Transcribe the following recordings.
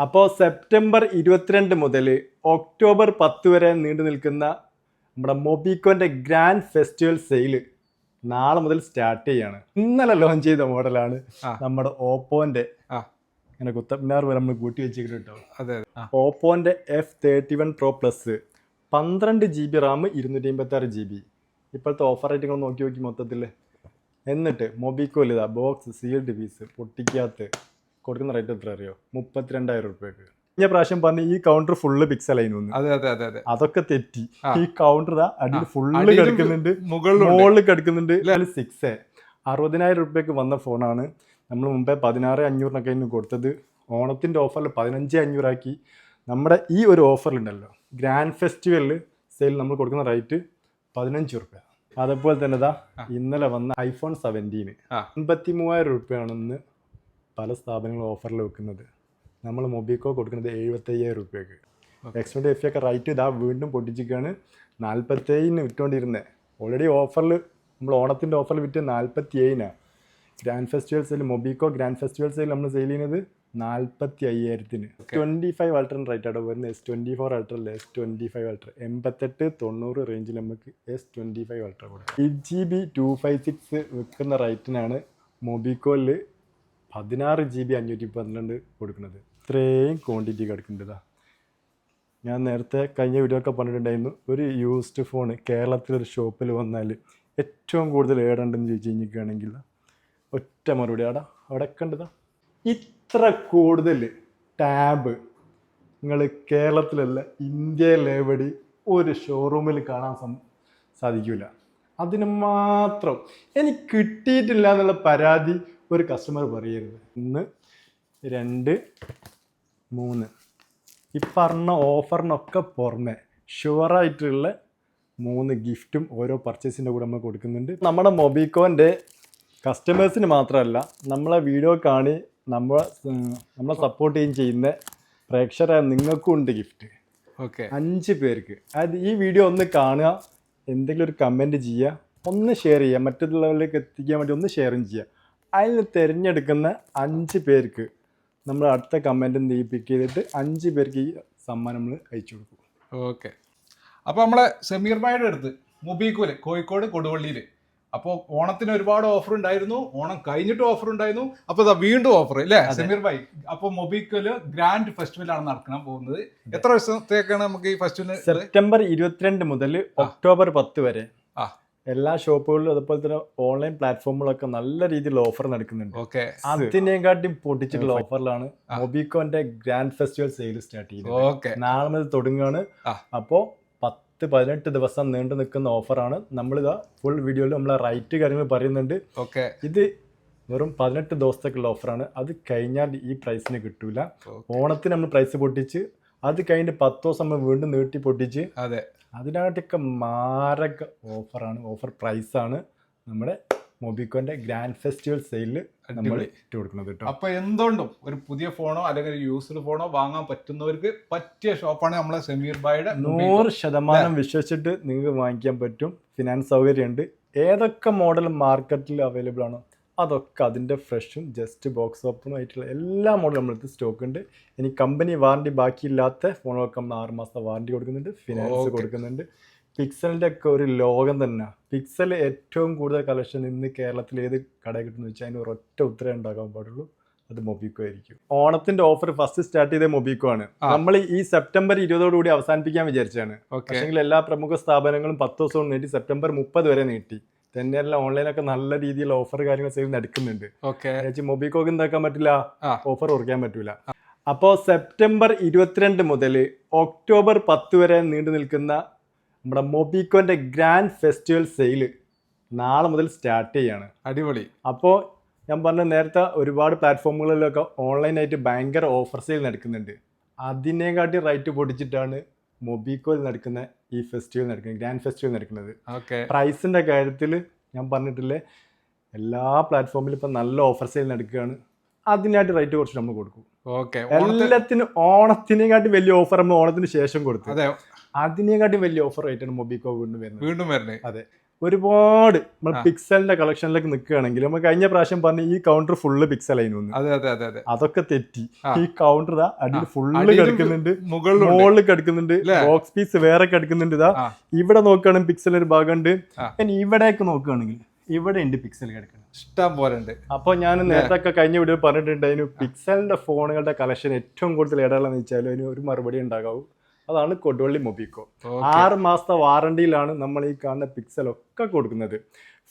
അപ്പോൾ സെപ്റ്റംബർ ഇരുപത്തിരണ്ട് മുതൽ ഒക്ടോബർ പത്ത് വരെ നീണ്ടു നിൽക്കുന്ന നമ്മുടെ മൊബിക്കോന്റെ ഗ്രാൻഡ് ഫെസ്റ്റിവൽ സെയിൽ നാളെ മുതൽ സ്റ്റാർട്ട് ചെയ്യാണ്. ഇന്നലെ ലോഞ്ച് ചെയ്ത മോഡലാണ് നമ്മുടെ ഓപ്പോന്റെ ആ. ഇങ്ങനെ കുത്തപ്പിനാർ വരെ നമ്മൾ കൂട്ടി വെച്ചിട്ട് കേട്ടോ. അതെ ഓപ്പോന്റെ F thirty one pro plus പന്ത്രണ്ട് ജി ബി റാം ഇരുന്നൂറ്റി അമ്പത്തി ആറ് ജി ബി ഇപ്പോഴത്തെ ഓഫർ ആയിട്ട് നിങ്ങൾ നോക്കി നോക്കി മൊത്തത്തിൽ എന്നിട്ട് മൊബിക്കോലിതാ ബോക്സ് സീൽഡ് പീസ് പൊട്ടിക്കാത്ത കൊടുക്കുന്ന റേറ്റ് എത്ര അറിയോ? മുപ്പത്തിരണ്ടായിരം റുപ്യക്ക് കഴിഞ്ഞ പ്രാവശ്യം പറഞ്ഞ ഈ കൗണ്ടർ ഫുള്ള് പിക്സൽ ആയിരുന്നു അതെ അതെ അതെ അതെ. അതൊക്കെ തെറ്റി. ഈ കൗണ്ടർ അടിയിൽ. ഫുള്ള് അടിയിലും കിടക്കുന്നുണ്ട്. മുകളിലുണ്ട്. മുകളിൽ കിടക്കുന്നുണ്ട്. സിക്സ് അറുപതിനായിരം റുപ്യക്ക് വന്ന ഫോണാണ് നമ്മൾ മുമ്പേ പതിനാറ് അഞ്ഞൂറിനൊക്കെ ആയിരുന്നു കൊടുത്തത്. ഓണത്തിന്റെ ഓഫറിൽ പതിനഞ്ച് അഞ്ഞൂറാക്കി. നമ്മുടെ ഈ ഒരു ഓഫറിലുണ്ടല്ലോ ഗ്രാൻഡ് ഫെസ്റ്റിവലിൽ സെയിൽ നമ്മൾ കൊടുക്കുന്ന റേറ്റ് പതിനഞ്ച് റുപ്യ അതേപോലെ തന്നെ ദാ ഇന്നലെ വന്ന ഐഫോൺ സെവന്റീന് ആ. അൻപത്തി മൂവായിരം റുപ്യയാണ് ഇന്ന് പല സ്ഥാപനങ്ങളും ഓഫറിൽ വെക്കുന്നത്. നമ്മൾ മൊബിക്കോ കൊടുക്കുന്നത് എഴുപത്തയ്യായിരം റുപ്യക്ക്. എക്സ്പെൻഡ് എഫ് ഒക്കെ റൈറ്റ് ഇതാ വീണ്ടും പൊട്ടിച്ചിരിക്കുകയാണ്. നാൽപ്പത്തേഴിന് വിറ്റുകൊണ്ടിരുന്നത് ഓൾറെഡി ഓഫറിൽ നമ്മൾ ഓണത്തിന്റെ ഓഫറിൽ വിറ്റ് നാൽപ്പത്തി ഏഴിനാണ് grand festival sale Mobiko grand festival sale നമ്മൾ സെയിൽ ചെയ്യുന്നത് നാൽപ്പത്തി അയ്യായിരത്തിന് ട്വന്റി ഫൈവ് അൾട്രൻ റേറ്റ് ആണ് വരുന്നത്. എസ് ട്വന്റി ഫോർ അൾട്ര അല്ല? എസ് ട്വന്റി ഫൈവ് അൾട്ര എൺപത്തെട്ട് തൊണ്ണൂറ് റേഞ്ചിൽ നമുക്ക് എസ് ട്വന്റി ഫൈവ് അൾട്ര കൂടെ eight G B two five six വിൽക്കുന്ന റേറ്റിനാണ് മൊബിക്കോയിൽ പതിനാറ് ജി ബി അഞ്ഞൂറ്റി പന്ത്രണ്ട് കൊടുക്കുന്നത്. ഇത്രയും ക്വാണ്ടിറ്റി കിടക്കേണ്ടതാ ഞാൻ നേരത്തെ കഴിഞ്ഞ വീഡിയോ ഒക്കെ പറഞ്ഞിട്ടുണ്ടായിരുന്നു ഒരു യൂസ്ഡ് ഫോൺ കേരളത്തിലൊരു ഷോപ്പിൽ വന്നാൽ ഏറ്റവും കൂടുതൽ ഏടേണ്ടെന്ന് ചോദിച്ചു കഴിഞ്ഞിരിക്കുകയാണെങ്കിൽ ഒറ്റ മറുപടി. ആടാ അവിടെ കണ്ടതാ. ഇത്ര കൂടുതൽ ടാബ് നിങ്ങൾ കേരളത്തിലല്ല ഇന്ത്യയിലെവിടെ ഒരു ഷോറൂമിൽ കാണാൻ സം സാധിക്കില്ല അതിന് മാത്രം എനിക്ക് കിട്ടിയിട്ടില്ല എന്നുള്ള പരാതി ഒരു കസ്റ്റമർ പറയരുത്. ഒന്ന് രണ്ട് മൂന്ന്. ഈ പറഞ്ഞ ഓഫറിനൊക്കെ പുറമെ ഷുവറായിട്ടുള്ള മൂന്ന് ഗിഫ്റ്റും ഓരോ പർച്ചേസിന്റെ കൂടെ നമ്മൾ കൊടുക്കുന്നുണ്ട്. നമ്മുടെ മൊബിക്കോന്റെ കസ്റ്റമേഴ്സിന് മാത്രമല്ല നമ്മളെ വീഡിയോ കാണി നമ്മൾ നമ്മളെ സപ്പോർട്ട് ചെയ്യുകയും ചെയ്യുന്ന പ്രേക്ഷകരായ നിങ്ങൾക്കും ഉണ്ട് ഗിഫ്റ്റ് ഓക്കെ. അഞ്ച് പേർക്ക്. അതായത് ഈ വീഡിയോ ഒന്ന് കാണുക എന്തെങ്കിലും ഒരു കമന്റ് ചെയ്യുക ഒന്ന് ഷെയർ ചെയ്യുക മറ്റുള്ളവരിലേക്ക് എത്തിക്കാൻ വേണ്ടി ഒന്ന് ഷെയറും ചെയ്യുക. അതിൽ തിരഞ്ഞെടുക്കുന്ന അഞ്ച് പേർക്ക് നമ്മൾ അടുത്ത കമന്റും പിക്ക് ചെയ്തിട്ട് അഞ്ച് പേർക്ക് ഈ സമ്മാനം നമ്മൾ അയച്ചു കൊടുക്കും. ഓക്കെ അപ്പോൾ നമ്മളെ സമീർ ഭായിയുടെ അടുത്ത് മുബീക്കൂൽ കോഴിക്കോട് കൊടുവള്ളിയിൽ അപ്പോൾ ഓണത്തിന് ഒരുപാട് ഓഫർ ഉണ്ടായിരുന്നു. ഓണം കഴിഞ്ഞിട്ട് ഓഫർ ഉണ്ടായിരുന്നു. അപ്പോൾ ഇതാ വീണ്ടും ഓഫർ അല്ലേ സമീർ ഭായ് അപ്പോൾ മൊബീക്കൂൽ ഗ്രാൻഡ് ഫെസ്റ്റിവലാണ് നടക്കാൻ പോകുന്നത്. എത്ര ദിവസത്തേക്കാണ് നമുക്ക് ഈ ഫെസ്റ്റിവൽ സെപ്റ്റംബർ ഇരുപത്തിരണ്ട് മുതൽ ഒക്ടോബർ പത്ത് വരെ. എല്ലാ ഷോപ്പുകളിലും അതുപോലെ തന്നെ ഓൺലൈൻ പ്ലാറ്റ്ഫോമുകളൊക്കെ നല്ല രീതിയിലുള്ള ഓഫർ നടക്കുന്നുണ്ട്. ഓക്കെ അതിനെക്കാട്ടും പൊട്ടിച്ചിട്ടുള്ള ഓഫറിലാണ് മൊബിക്കോന്റെ ഗ്രാൻഡ് ഫെസ്റ്റിവൽ സെയിൽ സ്റ്റാർട്ട് ചെയ്തത്. ഓക്കെ നാളെ മുതൽ തുടങ്ങുകയാണ്. അപ്പോ അപ്പോൾ പത്ത് പതിനെട്ട് ദിവസം നീണ്ടു നിൽക്കുന്ന ഓഫറാണ് നമ്മളിതാ ഫുൾ വീഡിയോയിൽ നമ്മളെ റൈറ്റ് കാര്യങ്ങൾ പറയുന്നുണ്ട്. ഓക്കെ ഇത് വെറും പതിനെട്ട് ദിവസത്തേക്കുള്ള ഓഫറാണ് അത് കഴിഞ്ഞാൽ ഈ പ്രൈസിന് കിട്ടൂല. ഓണത്തിന് നമ്മൾ പ്രൈസ് പൊട്ടിച്ച് അത് കഴിഞ്ഞിട്ട് പത്ത് ദിവസം നമ്മൾ വീണ്ടും നീട്ടി പൊട്ടിച്ച് അതെ. അതിനായിട്ടൊക്കെ മാരക ഓഫറാണ് ഓഫർ പ്രൈസാണ് നമ്മുടെ മൊബിക്കോന്റെ ഗ്രാൻഡ് ഫെസ്റ്റിവൽ സെയിലിൽ നമ്മൾ ഇട്ട് കൊടുക്കുന്നത് കേട്ടോ. അപ്പൊ എന്തുകൊണ്ടും ഒരു പുതിയ ഫോണോ അല്ലെങ്കിൽ ഒരു യൂസ്ഡ് ഫോണോ വാങ്ങാൻ പറ്റുന്നവർക്ക് പറ്റിയ ഷോപ്പാണ് നമ്മളെ സമീർ ബായുടെ നൂറ് ശതമാനം വിശ്വസിച്ചിട്ട് നിങ്ങൾക്ക് വാങ്ങിക്കാൻ പറ്റും. ഫിനാൻസ് സൗകര്യമുണ്ട്. ഏതൊക്കെ മോഡൽ മാർക്കറ്റിൽ അവൈലബിൾ ആണോ അതൊക്കെ അതിന്റെ ഫ്രഷും ജസ്റ്റ് ബോക്സ് ഓപ്പണും ആയിട്ടുള്ള എല്ലാ മോഡലും നമ്മളടുത്ത് സ്റ്റോക്ക് ഉണ്ട്. ഇനി കമ്പനി വാറണ്ടി ബാക്കിയില്ലാത്ത ഫോണുകൾക്ക് നമ്മൾ ആറ് മാസത്തെ വാറണ്ടി കൊടുക്കുന്നുണ്ട്. ഫിനാൻസ്. കൊടുക്കുന്നുണ്ട്. പിക്സലിന്റെ ഒക്കെ ഒരു ലോകം തന്നെ. പിക്സൽ ഏറ്റവും കൂടുതൽ കളക്ഷൻ ഇന്ന് കേരളത്തിൽ ഏത് കടയിൽ കിട്ടുന്ന വെച്ചാൽ അതിന് ഒരൊറ്റ ഉത്തരം ഉണ്ടാക്കാൻ പാടുള്ളൂ. അത് മൊബിക്കോ ആയിരിക്കും. ഓണത്തിന്റെ ഓഫർ ഫസ്റ്റ് സ്റ്റാർട്ട് ചെയ്ത മൊബിക്കോ ആണ്. നമ്മൾ ഈ സെപ്റ്റംബർ ഇരുപതോടുകൂടി അവസാനിപ്പിക്കാൻ വിചാരിച്ചാണ് പക്ഷേ എല്ലാ പ്രമുഖ സ്ഥാപനങ്ങളും പത്ത് ദിവസം നീട്ടി സെപ്റ്റംബർ മുപ്പത് വരെ നീട്ടി. തന്നെയല്ല ഓൺലൈനൊക്കെ നല്ല രീതിയിൽ ഓഫർ കാര്യങ്ങൾ സെയിൽ നടക്കുന്നുണ്ട്. ഓക്കെ. ചേച്ചി മൊബിക്കോക്ക് എന്താക്കാൻ പറ്റില്ല. ഓഫർ ഉറക്കാൻ പറ്റൂല. അപ്പോൾ സെപ്റ്റംബർ ഇരുപത്തിരണ്ട് മുതൽ ഒക്ടോബർ പത്ത് വരെ നീണ്ടു നിൽക്കുന്ന നമ്മുടെ മൊബിക്കോന്റെ ഗ്രാൻഡ് ഫെസ്റ്റിവൽ സെയിൽ നാളെ മുതൽ സ്റ്റാർട്ട് ചെയ്യാണ്. അടിപൊളി. അപ്പോൾ ഞാൻ പറഞ്ഞ നേരത്തെ ഒരുപാട് പ്ലാറ്റ്ഫോമുകളിലൊക്കെ ഓൺലൈനായിട്ട് ഭയങ്കര ഓഫർ സെയിൽ നടക്കുന്നുണ്ട്. അതിനെക്കാട്ടി റൈറ്റ് പൊടിച്ചിട്ടാണ് മൊബിക്കോയിൽ നടക്കുന്ന ഈ ഫെസ്റ്റിവൽ നടക്കുന്നത് ഗ്രാൻഡ് ഫെസ്റ്റിവൽ നടക്കുന്നത്. ഓക്കെ. പ്രൈസിന്റെ കാര്യത്തിൽ ഞാൻ പറഞ്ഞിട്ടില്ലേ എല്ലാ പ്ലാറ്റ്ഫോമിലും ഇപ്പം നല്ല ഓഫർ സെയിൽ നടക്കുകയാണ്. അതിനായിട്ട് റേറ്റ് കുറച്ച് നമ്മൾ കൊടുക്കും. ഓക്കെ. എല്ലാത്തിനും ഓണത്തിനെക്കാട്ടി വലിയ ഓഫർ നമ്മൾ ഓണത്തിന് ശേഷം കൊടുത്തു. അതെ. അതിനെക്കാട്ടി വലിയ ഓഫർ റേറ്റാണ് മൊബിക്കോ വീണ്ടും വരുന്നത്. വീണ്ടും വരണേ അതെ. ഒരുപാട് നമ്മൾ പിക്സലിന്റെ കളക്ഷനിലേക്ക് നിൽക്കുകയാണെങ്കിൽ നമ്മൾ കഴിഞ്ഞ പ്രാവശ്യം പറഞ്ഞ ഈ കൗണ്ടർ ഫുള്ള് പിക്സൽ ആയിരുന്നു അതെ അതെ അതെ അതെ. അതൊക്കെ തെറ്റി. ഈ കൗണ്ടർ ഇതാ അടിയിൽ ഫുള്ള് കിടക്കുന്നുണ്ട്. മുകളിൽ കിടക്കുന്നുണ്ട്? ബോക്സ് പീസ് വേറെ കിടക്കുന്നുണ്ട് ഇതാ. ഇവിടെ നോക്കുകയാണെങ്കിൽ പിക്സൽ ഒരു ഭാഗമുണ്ട്. ഇവിടേക്ക് നോക്കുകയാണെങ്കിൽ ഇവിടെ ഉണ്ട് പിക്സൽ കിടക്കുന്നത്. ഇഷ്ടം പോലെ ഉണ്ട്. അപ്പോൾ ഞാൻ നേരത്തെ ഒക്കെ കഴിഞ്ഞ വീഡിയോ പറഞ്ഞിട്ടുണ്ട് അതിന് പിക്സലിന്റെ ഫോണുകളുടെ കളക്ഷൻ ഏറ്റവും കൂടുതൽ ഏതാണെന്ന് വെച്ചാൽ അതിന് ഒരു മറുപടി ഉണ്ടാകാവും. അതാണ് കൊടുവള്ളി മൊബിക്കോ. ആറ് മാസത്തെ വാറണ്ടിയിലാണ് നമ്മൾ ഈ കാണുന്ന പിക്സൽ ഒക്കെ കൊടുക്കുന്നത്.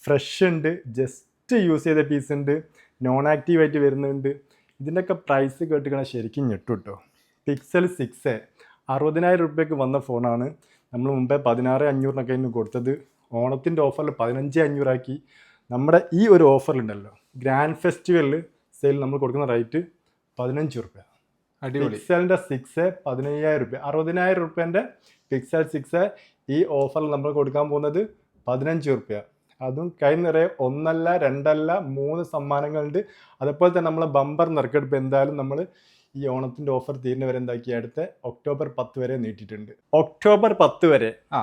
ഫ്രഷ് ഉണ്ട് ജസ്റ്റ് യൂസ് ചെയ്ത പീസ് ഉണ്ട് നോൺ ആക്റ്റീവ് ആയിട്ട് വരുന്നുണ്ട്. ഇതിന്റെയൊക്കെ പ്രൈസ് കേട്ടിക്കണ ശരിക്കും ഞെട്ടു കേട്ടോ പിക്സൽ സിക്സ് അറുപതിനായിരം റുപ്യക്ക് വന്ന ഫോണാണ് നമ്മൾ മുമ്പേ പതിനാറ് അഞ്ഞൂറിനൊക്കെ ഇന്ന് കൊടുത്തത്. ഓണത്തിന്റെ ഓഫറിൽ പതിനഞ്ച് അഞ്ഞൂറാക്കി. നമ്മുടെ ഈ ഒരു ഓഫറിലുണ്ടല്ലോ ഗ്രാൻഡ് ഫെസ്റ്റിവലിൽ സെയിൽ നമ്മൾ കൊടുക്കുന്ന റേറ്റ് പതിനഞ്ച് റുപ്യ. പിക്സലിന്റെ സിക്സ് പതിനയ്യായിരം റുപ്യ. അറുപതിനായിരം റുപ്യന്റെ പിക്സൽ സിക്സ് ഈ ഓഫറിൽ നമ്മൾ കൊടുക്കാൻ പോകുന്നത് പതിനഞ്ച് റുപ്യ. അതും കൈ നിറയെ ഒന്നല്ല രണ്ടല്ല മൂന്ന് സമ്മാനങ്ങളുണ്ട്. അതുപോലെ തന്നെ നമ്മളെ ബമ്പർ നറുക്കെടുപ്പ് എന്തായാലും നമ്മൾ ഈ ഓണത്തിന്റെ ഓഫർ തീരുന്ന വരെ എന്താക്കി അടുത്ത ഒക്ടോബർ പത്ത് വരെ നീട്ടിയിട്ടുണ്ട്. ഒക്ടോബർ പത്ത് വരെ? ആ.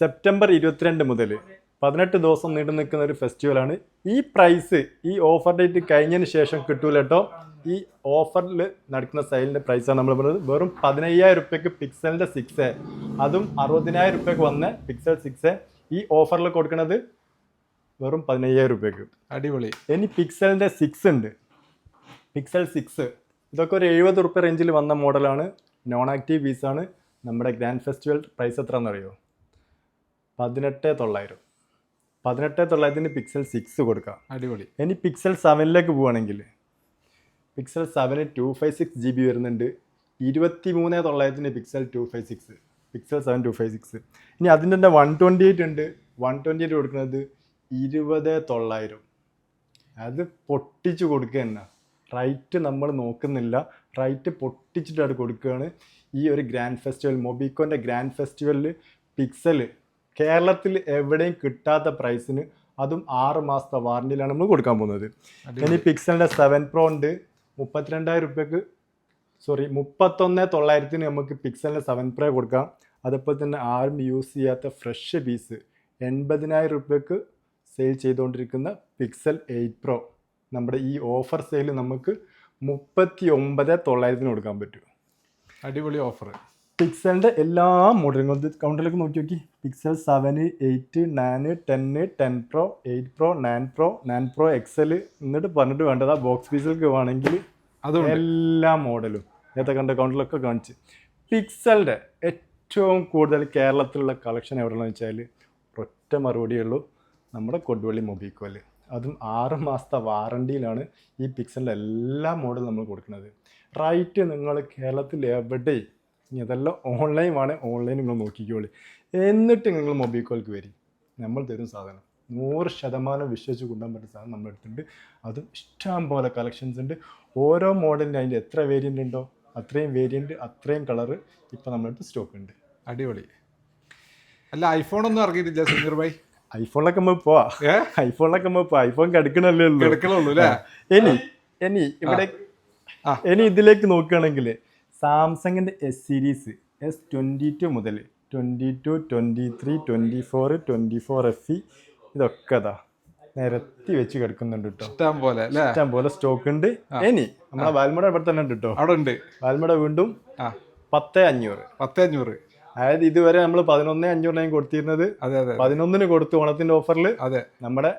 സെപ്റ്റംബർ ഇരുപത്തിരണ്ട് മുതൽ പതിനെട്ട് ദിവസം നീണ്ടു നിൽക്കുന്ന ഒരു ഫെസ്റ്റിവലാണ് ഈ പ്രൈസ് ഈ ഓഫർ ഡേറ്റ് കഴിഞ്ഞതിന് ശേഷം കിട്ടൂല കേട്ടോ ഈ ഓഫറിൽ നടക്കുന്ന സെയിലിന്റെ പ്രൈസാണ് നമ്മൾ പറഞ്ഞത്. വെറും പതിനയ്യായിരം റുപ്യക്ക് പിക്സലിന്റെ സിക്സ് അതും അറുപതിനായിരം റുപ്യക്ക് വന്ന പിക്സൽ സിക്സ് ഈ ഓഫറിൽ കൊടുക്കുന്നത് വെറും പതിനയ്യായിരം റുപ്യക്ക്. അടിപൊളി. ഇനി പിക്സലിന്റെ സിക്സ് ഉണ്ട്. പിക്സൽ സിക്സ് ഇതൊക്കെ ഒരു എഴുപത് റുപ്യ റേഞ്ചിൽ വന്ന മോഡലാണ്. നോൺ ആക്റ്റീവ് പീസാണ് നമ്മുടെ ഗ്രാൻഡ് ഫെസ്റ്റിവൽ പ്രൈസ് എത്ര എന്നറിയോ പതിനെട്ട് തൊള്ളായിരം. പതിനെട്ട് തൊള്ളായിരത്തിന് പിക്സൽ സിക്സ് കൊടുക്കാം. അടിപൊളി. ഇനി പിക്സൽ സെവനിലേക്ക് പോവുകയാണെങ്കിൽ pixel seven two five six G B വരുന്നുണ്ട്. ഇരുപത്തി മൂന്ന് തൊള്ളായിരത്തിന് pixel two five six pixel seven two five six ഇനി അതിന്റെ തന്നെ വൺ ട്വന്റി എയ്റ്റ് ഉണ്ട്. വൺ ട്വന്റി എയ്റ്റ് കൊടുക്കുന്നത് ഇരുപത് തൊള്ളായിരം. അത് പൊട്ടിച്ച് കൊടുക്കുക തന്നെ. റൈറ്റ് നമ്മൾ നോക്കുന്നില്ല. റൈറ്റ് പൊട്ടിച്ചിട്ട് പൊട്ടിച്ചിട്ടാണ് കൊടുക്കുകയാണ്. ഈ ഒരു ഗ്രാൻഡ് ഫെസ്റ്റിവൽ മൊബിക്കോന്റെ ഗ്രാൻഡ് ഫെസ്റ്റിവലിൽ പിക്സൽ കേരളത്തിൽ എവിടെയും കിട്ടാത്ത പ്രൈസിന് അതും ആറ് മാസത്തെ വാറണ്ടിയിലാണ് നമ്മൾ കൊടുക്കാൻ പോകുന്നത്. ഇനി പിക്സലിന്റെ സെവൻ പ്രോ ഉണ്ട്. മുപ്പത്തിരണ്ടായിരം റുപ്യക്ക് സോറി മുപ്പത്തൊന്ന് തൊള്ളായിരത്തിന് നമുക്ക് പിക്സലിന്റെ സെവൻ പ്രോ കൊടുക്കാം. അതുപോലെ തന്നെ ആരും യൂസ് ചെയ്യാത്ത ഫ്രഷ് പീസ് എൺപതിനായിരം റുപ്യക്ക് സെയിൽ ചെയ്തുകൊണ്ടിരിക്കുന്ന പിക്സൽ എയ്റ്റ് പ്രോ നമ്മുടെ ഈ ഓഫർ സെയിൽ നമുക്ക് മുപ്പത്തി ഒമ്പത് തൊള്ളായിരത്തിന് കൊടുക്കാൻ പറ്റും. അടിപൊളി ഓഫർ പിക്സലിന്റെ എല്ലാ മോഡലുകളും കൗണ്ടറിലേക്ക് നോക്കി നോക്കി. Pixel seven eight nine ten ten pro eight pro nine pro nine pro XL എന്നിട്ട് പറഞ്ഞിട്ട് വേണ്ടത് ആ ബോക്സ് പീസിലേക്ക് വേണമെങ്കിൽ അത് എല്ലാ മോഡലും നേരത്തെ കണ്ട കൗണ്ടറിലൊക്കെ കാണിച്ച്. പിക്സലിന്റെ ഏറ്റവും കൂടുതൽ കേരളത്തിലുള്ള കളക്ഷൻ എവിടെയാണെന്ന് വെച്ചാൽ ഒറ്റ മറുപടിയുള്ളൂ നമ്മുടെ കൊടുവള്ളി മൊബിക്കോൽ അതും ആറ് മാസത്തെ വാറണ്ടിയിലാണ് ഈ പിക്സലിന്റെ എല്ലാ മോഡലും നമ്മൾ കൊടുക്കുന്നത്. റൈറ്റ് നിങ്ങൾ കേരളത്തിൽ എവിടെ ഇനി അതെല്ലാം ഓൺലൈൻ ആണ് ഓൺലൈൻ നിങ്ങൾ നോക്കിക്കോളി. എന്നിട്ട് നിങ്ങൾ മൊബൈൽ മൊബിക്കോൾക്ക് വരും. നമ്മൾ തരും സാധനം. നൂറ് ശതമാനം വിശ്വസിച്ച് കൊണ്ടുപോകാൻ പറ്റുന്ന സാധനം നമ്മൾ എടുത്തിട്ടുണ്ട്. അതും ഇഷ്ടം പോലെ കളക്ഷൻസ് ഉണ്ട്. ഓരോ മോഡലിന് അതിന്റെ എത്ര വേരിയന്റ് ഉണ്ടോ അത്രയും വേരിയന്റ് അത്രയും കളറ് ഇപ്പോൾ നമ്മളെടുത്ത് സ്റ്റോക്ക് ഉണ്ട്. അടിപൊളി. അല്ല ഐഫോണൊന്നും ഇറങ്ങിയിട്ടില്ല സിംഗർ ഭായി. ഐഫോണിലൊക്കെ നമ്മൾ പോവാ. ഐഫോണിലൊക്കെ നമ്മൾ പോവാ. ഐഫോൺ കിടക്കണല്ലേ ഉള്ളൂ. കിടക്കണുള്ളൂ ഇനി ഇനി ഇവിടെ ആ. ഇനി ഇതിലേക്ക് നോക്കുകയാണെങ്കിൽ സാംസങ്ങിന്റെ S series S twenty two മുതൽ twenty two twenty three twenty four twenty four F E ഇതൊക്കെ അതാ നിരത്തി വെച്ച് കിടക്കുന്നുണ്ട് കേട്ടോ ഇഷ്ടം പോലെ ഇഷ്ടം പോലെ സ്റ്റോക്ക് ഉണ്ട്. ഇനി നമ്മളെ വാൽമട ഇവിടെ തന്നെ ഉണ്ട് കേട്ടോ അവിടെ ഉണ്ട് വാൽമട വീണ്ടും പത്ത് അഞ്ഞൂറ്. പത്ത് അഞ്ഞൂറ്. അതായത് ഇതുവരെ നമ്മൾ പതിനൊന്ന് അഞ്ഞൂറിനായി കൊടുത്തിരുന്നത്. അതെ അതെ പതിനൊന്നിന് കൊടുത്തു ഓണത്തിന്റെ ഓഫറിൽ അതെ. നമ്മുടെ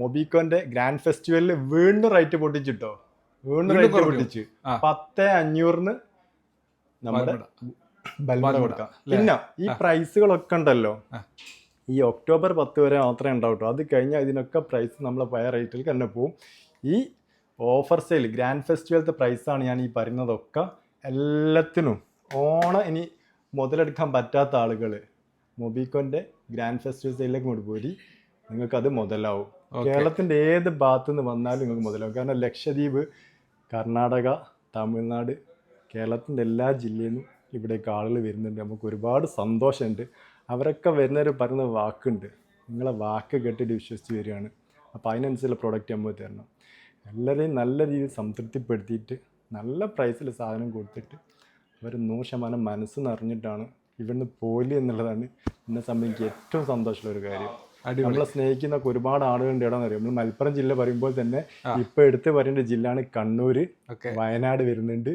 മൊബിക്കോന്റെ ഗ്രാൻഡ് ഫെസ്റ്റിവലിൽ വീണ്ടും റൈറ്റ് പൊട്ടിച്ചിട്ടോ വീണ്ടും റൈറ്റ്. പൊട്ടിച്ച്. പത്ത് അഞ്ഞൂറിന് നമ്മുടെ വാൽമട. ബൽമട. കൊടുക്കാം പിന്നെ ഈ പ്രൈസുകളൊക്കെ ഉണ്ടല്ലോ. ഈ ഒക്ടോബർ പത്ത് വരെ മാത്രമേ ഉണ്ടാവും കേട്ടോ അത് കഴിഞ്ഞാൽ ഇതിനൊക്കെ പ്രൈസ് നമ്മളെ പഴയ റേറ്റിൽ തന്നെ പോവും. ഈ ഓഫർ സെയിൽ ഗ്രാൻഡ് ഫെസ്റ്റിവലത്തെ പ്രൈസാണ് ഞാൻ ഈ പറയുന്നതൊക്കെ എല്ലാത്തിനും ഓണം ഇനി മുതലെടുക്കാൻ പറ്റാത്ത ആളുകൾ മൊബിക്കോന്റെ ഗ്രാൻഡ് ഫെസ്റ്റിവൽ സെയിലേക്ക് കൊണ്ട് പോരി. നിങ്ങൾക്കത് മുതലാവും. കേരളത്തിന്റെ ഏത് ഭാഗത്തു നിന്ന് വന്നാലും നിങ്ങൾക്ക് മുതലാവും. കാരണം ലക്ഷദ്വീപ് കർണാടക തമിഴ്നാട് കേരളത്തിന്റെ എല്ലാ ജില്ലയിൽ നിന്നും ഇവിടേക്ക് ആളുകൾ വരുന്നുണ്ട്. നമുക്ക് ഒരുപാട് സന്തോഷമുണ്ട്. അവരൊക്കെ വരുന്നവർ പറയുന്ന വാക്കുണ്ട്. നിങ്ങളെ വാക്ക് കേട്ടിട്ട് വിശ്വസിച്ച് വരികയാണ്. അപ്പോൾ അതിനനുസരിച്ചുള്ള പ്രോഡക്റ്റ് നമ്മൾ തരണം. എല്ലാവരെയും നല്ല രീതിയിൽ സംതൃപ്തിപ്പെടുത്തിയിട്ട് നല്ല പ്രൈസിൽ സാധനം കൊടുത്തിട്ട് അവർ നൂറ് ശതമാനം മനസ്സ് നിറഞ്ഞിട്ടാണ് ഇവിടുന്ന് പോലി എന്നുള്ളതാണ് എന്നെ സംബന്ധിച്ച് ഏറ്റവും സന്തോഷമുള്ള ഒരു കാര്യം നമ്മളെ സ്നേഹിക്കുന്ന ഒരുപാട് ആളുകളുണ്ട് ഇടം അറിയാം? നമ്മൾ മലപ്പുറം ജില്ല പറയുമ്പോൾ തന്നെ ഇപ്പൊ എടുത്ത് പറയേണ്ട ജില്ലയാണ് കണ്ണൂര് വയനാട് വരുന്നുണ്ട്.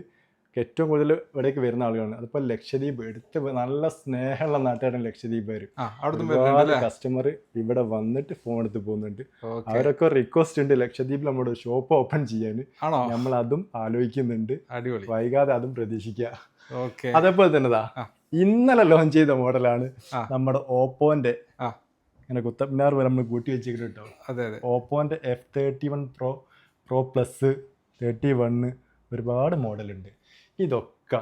ഏറ്റവും കൂടുതൽ ഇവിടേക്ക് വരുന്ന ആളുകളാണ്. അതിപ്പോൾ ലക്ഷദ്വീപ് എടുത്ത് നല്ല സ്നേഹമുള്ള നാട്ടുകാരാണ് ലക്ഷദ്വീപ് ഒരുപാട് കസ്റ്റമർ ഇവിടെ വന്നിട്ട് ഫോൺ എടുത്ത് പോകുന്നുണ്ട്. അവരൊക്കെ റിക്വസ്റ്റ് ഉണ്ട് ലക്ഷദ്വീപിൽ നമ്മുടെ ഷോപ്പ് ഓപ്പൺ ചെയ്യാൻ. നമ്മൾ അതും ആലോചിക്കുന്നുണ്ട്. വൈകാതെ അതും പ്രതീക്ഷിക്കുക അതേപോലെ തന്നെതാ ഇന്നലെ ലോഞ്ച് ചെയ്ത മോഡലാണ് നമ്മുടെ ഓപ്പോന്റെ ഇങ്ങനെ കുത്തബ്നാർ വരെ നമ്മൾ കൂട്ടി വെച്ചിട്ട് കേട്ടോ. അതെ അതെ. ഓപ്പോന്റെ F thirty one pro pro plus thirty one ഒരുപാട് മോഡലുണ്ട് ഇതൊക്കെ.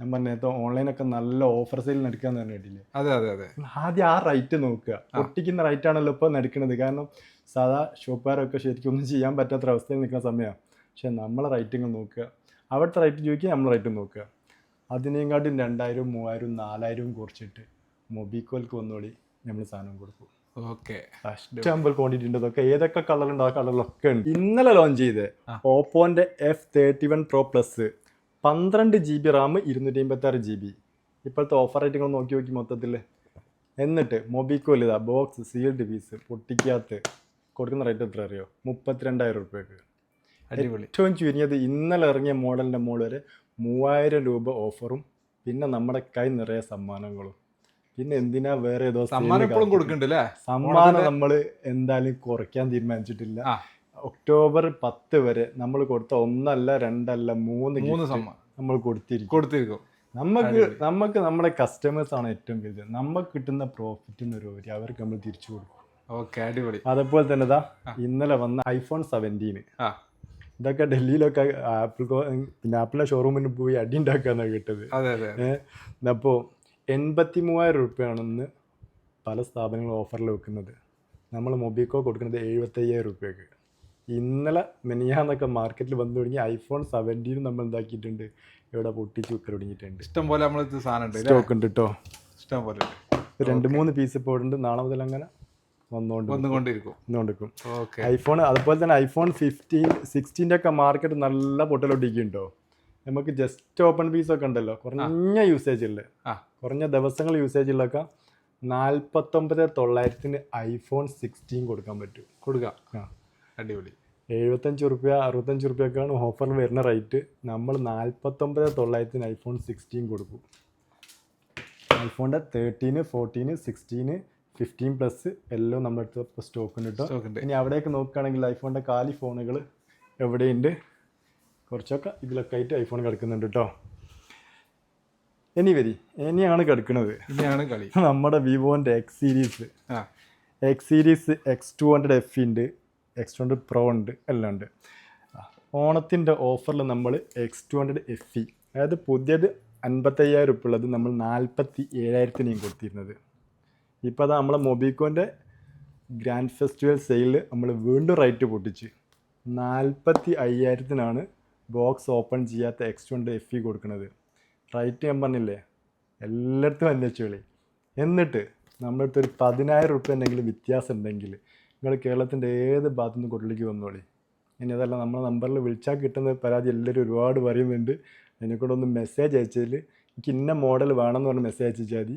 ഞാൻ പറഞ്ഞ ഓൺലൈനൊക്കെ നല്ല ഓഫർ സെയിൽ നടക്കാന്ന് പറഞ്ഞിട്ടില്ലേ? അതെ അതെ അതെ. ആദ്യം ആ റൈറ്റ് നോക്കുക. ഒട്ടിക്കുന്ന റൈറ്റ് ആണല്ലോ ഇപ്പോൾ നടക്കുന്നത് കാരണം സാധാ ഷോപ്പുകാരൊക്കെ ശരിക്കും ഒന്നും ചെയ്യാൻ പറ്റാത്ത അവസ്ഥയിൽ നിൽക്കുന്ന സമയമാണ് പക്ഷെ നമ്മളെ റൈറ്റിങ് നോക്കുക. അവിടുത്തെ റൈറ്റ് ചോദിക്കുക നമ്മളെ റൈറ്റ് നോക്കുക. അതിനേക്കാട്ടും രണ്ടായിരം മൂവായിരം നാലായിരം കുറച്ചിട്ട് മൊബിക്കോൽക്ക് വന്നോളി നമ്മൾ സാധനം കൊടുക്കും. ഓക്കെ. ഇഷ്ടംപോലെ ക്വാണ്ടിറ്റി ഉണ്ട് ഇതൊക്കെ. ഏതൊക്കെ ഉണ്ടോ ആ കളറിലൊക്കെ ഉണ്ട്. ഇന്നലെ ലോഞ്ച് ചെയ്ത്. ഓപ്പോന്റെ F thirty one pro plus പന്ത്രണ്ട് ജി ബി റാം ഇരുന്നൂറ്റി അമ്പത്തി ആറ് ജി ബി ഇപ്പോഴത്തെ ഓഫർ റേറ്റിംഗ് നോക്കി നോക്കി മൊത്തത്തിൽ. എന്നിട്ട് മൊബിക്കോൽ ഇതാ ബോക്സ് സീൽഡ് പീസ് പൊട്ടിക്കാത്ത. കൊടുക്കുന്ന റേറ്റ് എത്ര അറിയോ? മുപ്പത്തിരണ്ടായിരം റുപ്യക്ക് അടിപൊളി. ഏറ്റവും ചുരുങ്ങിയത് ഇന്നലെ ഇറങ്ങിയ മോഡലിന്റെ മോൾ വരെ മൂവായിരം രൂപ ഓഫറും പിന്നെ നമ്മുടെ കൈ നിറയെ സമ്മാനങ്ങളും. പിന്നെ എന്തിനാ വേറെ ഏതോ സമ്മാനം കൊടുക്കണ്ടല്ലേ? സമ്മാനം നമ്മൾ എന്തായാലും കുറയ്ക്കാൻ തീരുമാനിച്ചിട്ടില്ല. ഒക്ടോബർ പത്ത് വരെ നമ്മൾ കൊടുത്ത ഒന്നല്ല രണ്ടല്ല മൂന്ന് മൂന്ന് സമ്മാനം നമ്മൾ കൊടുത്തിരിക്കും. കൊടുത്തിരിക്കും. നമുക്ക് നമുക്ക് നമ്മുടെ കസ്റ്റമേഴ്സ് ആണ് ഏറ്റവും വലുത് നമുക്ക് കിട്ടുന്ന പ്രോഫിറ്റിന് ഒരു വരി അവർക്ക് നമ്മൾ തിരിച്ചു കൊടുക്കും. ഓക്കെ അടിപൊളി. അതേപോലെ തന്നെ ഇതാ ഇന്നലെ വന്ന ഐഫോൺ സെവന്റീന് ആ. ഇതൊക്കെ ഡൽഹിയിലൊക്കെ ആപ്പിൾ പിന്നെ ആപ്പിളിന്റെ ഷോറൂമിൽ പോയി അടി ഉണ്ടാക്കാന്നാണ് കിട്ടത്. അതെ അതെ ഏഹ് അപ്പോൾ എൺപത്തി മൂവായിരം റുപ്യാണെന്ന് പല സ്ഥാപനങ്ങളും ഓഫറിൽ വെക്കുന്നത്. നമ്മൾ മൊബിക്കോ കൊടുക്കുന്നത് എഴുപത്തയ്യായിരം റുപ്യക്ക് ഇന്നലെ മെനിയാന്നൊക്കെ മാർക്കറ്റിൽ വന്നു തുടങ്ങി ഐഫോൺ സെവന്റീനും നമ്മൾ എന്താക്കിയിട്ടുണ്ട്? ഇവിടെ പൊട്ടിച്ച് വെക്കൽ തുടങ്ങിയിട്ടുണ്ട്. ഇഷ്ടം പോലെ നമ്മൾ സാധനം സ്റ്റോക്ക് ഉണ്ട് കേട്ടോ ഇഷ്ടം പോലെ രണ്ട് മൂന്ന് പീസ് ഇപ്പോൾ ഉണ്ട്. നാളെ മുതൽ അങ്ങനെ വന്നുകൊണ്ട് വന്നുകൊണ്ടിരിക്കും. വന്നുകൊണ്ടിരിക്കും ഓക്കെ ഐഫോൺ അതുപോലെ തന്നെ ഐഫോൺ ഫിഫ്റ്റീൻ സിക്സ്റ്റീന്റെ ഒക്കെ മാർക്കറ്റ് നല്ല പൊട്ടലൊട്ടിക്കുണ്ടോ നമുക്ക് ജസ്റ്റ് ഓപ്പൺ പീസ് ഒക്കെ ഉണ്ടല്ലോ. കുറഞ്ഞ യൂസേജ് ഉള്ള. ആ. കുറഞ്ഞ ദിവസങ്ങൾ യൂസേജ് ഉള്ളൊക്കെ നാൽപ്പത്തൊമ്പത് തൊള്ളായിരത്തിന് ഐഫോൺ സിക്സ്റ്റീൻ കൊടുക്കാൻ പറ്റും. കൊടുക്കാം. ആ. അടിപൊളി. എഴുപത്തഞ്ച് റുപ്യ അറുപത്തഞ്ച് റുപ്യക്കാണ് ഓഫറിൽ വരുന്ന റേറ്റ് നമ്മൾ നാൽപ്പത്തൊമ്പത് തൊള്ളായിരത്തിന് ഐഫോൺ സിക്സ്റ്റീൻ കൊടുക്കും. ഐഫോണിന്റെ thirteen fourteen sixteen fifteen plus എല്ലാം നമ്മുടെ അടുത്ത് ഇപ്പോൾ സ്റ്റോക്ക് ഉണ്ട് കേട്ടോ. ഇനി അവിടെയൊക്കെ നോക്കുകയാണെങ്കിൽ ഐഫോണിന്റെ കാലി ഫോണുകൾ എവിടെയുണ്ട്? കുറച്ചൊക്കെ ഇതിലൊക്കെ ആയിട്ട് ഐഫോൺ കിടക്കുന്നുണ്ട് കേട്ടോ ഇനി വരി ഇനിയാണ് കിടക്കുന്നത്. ഇനിയാണ് കളി. നമ്മുടെ വിവോന്റെ എക്സ് സീരീസ് ആ. X series X two hundred F ഉണ്ട്. എക്സ് ടു ഹൺഡ്രഡ് പ്രോ ഉണ്ട് എല്ലാം ഉണ്ട്. ഓണത്തിന്റെ ഓഫറിൽ നമ്മൾ X two hundred F E അതായത് പുതിയത് അൻപത്തയ്യായിരം ഉറുപ്പ് ഉള്ളത് നമ്മൾ നാൽപ്പത്തി ഏഴായിരത്തിനെയും കൊടുത്തിരുന്നത്. ഇപ്പോൾ അത് നമ്മളെ മൊബിക്കോന്റെ ഗ്രാൻഡ് ഫെസ്റ്റിവൽ സെയിലിൽ നമ്മൾ വീണ്ടും റേറ്റ് പൊട്ടിച്ച് നാൽപ്പത്തി അയ്യായിരത്തിനാണ് ബോക്സ് ഓപ്പൺ ചെയ്യാത്ത X two hundred F E കൊടുക്കുന്നത്. റൈറ്റ് ഞാൻ പറഞ്ഞില്ലേ എല്ലായിടത്തും അന്വേഷിച്ചോളി എന്നിട്ട് നമ്മുടെ ഒരു പതിനായിരം റുപ്യ എന്തെങ്കിലും വ്യത്യാസം ഉണ്ടെങ്കിൽ നിങ്ങൾ കേരളത്തിന്റെ ഏത് ഭാഗത്തു നിന്ന് കൊട്ടിലേക്ക് വന്നോളി? ഇനി അതല്ല നമ്മളെ നമ്പറിൽ വിളിച്ചാൽ കിട്ടുന്ന പരാതി എല്ലാവരും ഒരുപാട് പറയുന്നുണ്ട്. അതിനെക്കൂടെ ഒന്ന് മെസ്സേജ് അയച്ചതിൽ എനിക്ക് ഇന്ന മോഡൽ വേണമെന്ന് പറഞ്ഞ് മെസ്സേജ് അയച്ചാൽ മതി.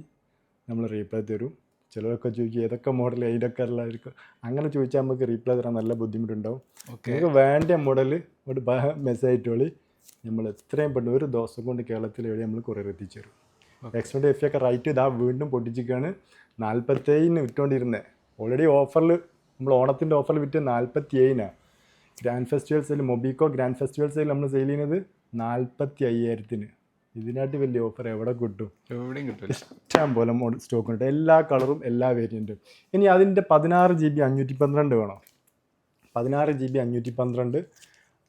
നമ്മൾ റീപ്ലൈ തരും. ചിലരൊക്കെ ചോദിക്കും ഏതൊക്കെ മോഡൽ അതിന്റെയൊക്കെ ഉള്ളതായിരിക്കും അങ്ങനെ ചോദിച്ചാൽ നമുക്ക് റീപ്ലൈ തരാൻ നല്ല ബുദ്ധിമുട്ടുണ്ടാവും. ഓക്കെ. നിങ്ങൾക്ക് വേണ്ട മോഡൽ ഒരു മെസ്സേജ് ഇട്ടോളി നമ്മൾ എത്രയും പെട്ടെന്ന് ഒരു ദിവസം കൊണ്ട് കേരളത്തിൽ എവിടെ നമ്മൾ കുറേ എത്തിച്ചു തരും എക്സ്ട്രോണ്ട് എഫ് ഒക്കെ റൈറ്റ് ഇതാ വീണ്ടും പൊട്ടിച്ചിരിക്കുകയാണ്. നാൽപ്പത്തേഴിന് വിറ്റുകൊണ്ടിരുന്നത് ഓൾറെഡി ഓഫറിൽ നമ്മൾ ഓണത്തിന്റെ ഓഫറിൽ വിറ്റ് നാൽപ്പത്തി ഏഴിനാണ് grand festival sale Mobiko grand festival sale നമ്മൾ സെയിൽ ചെയ്യുന്നത് നാൽപ്പത്തി അയ്യായിരത്തിന് ഇതിനായിട്ട് വലിയ ഓഫർ എവിടെ കിട്ടും? എവിടെയും കിട്ടും ഇഷ്ടം പോലെ സ്റ്റോക്ക് ഉണ്ട്. എല്ലാ കളറും എല്ലാ വേരിയന്റും ഇനി അതിന്റെ പതിനാറ് ജി ബി അഞ്ഞൂറ്റി പന്ത്രണ്ട് വേണോ? പതിനാറ് ജി ബി അഞ്ഞൂറ്റി പന്ത്രണ്ട്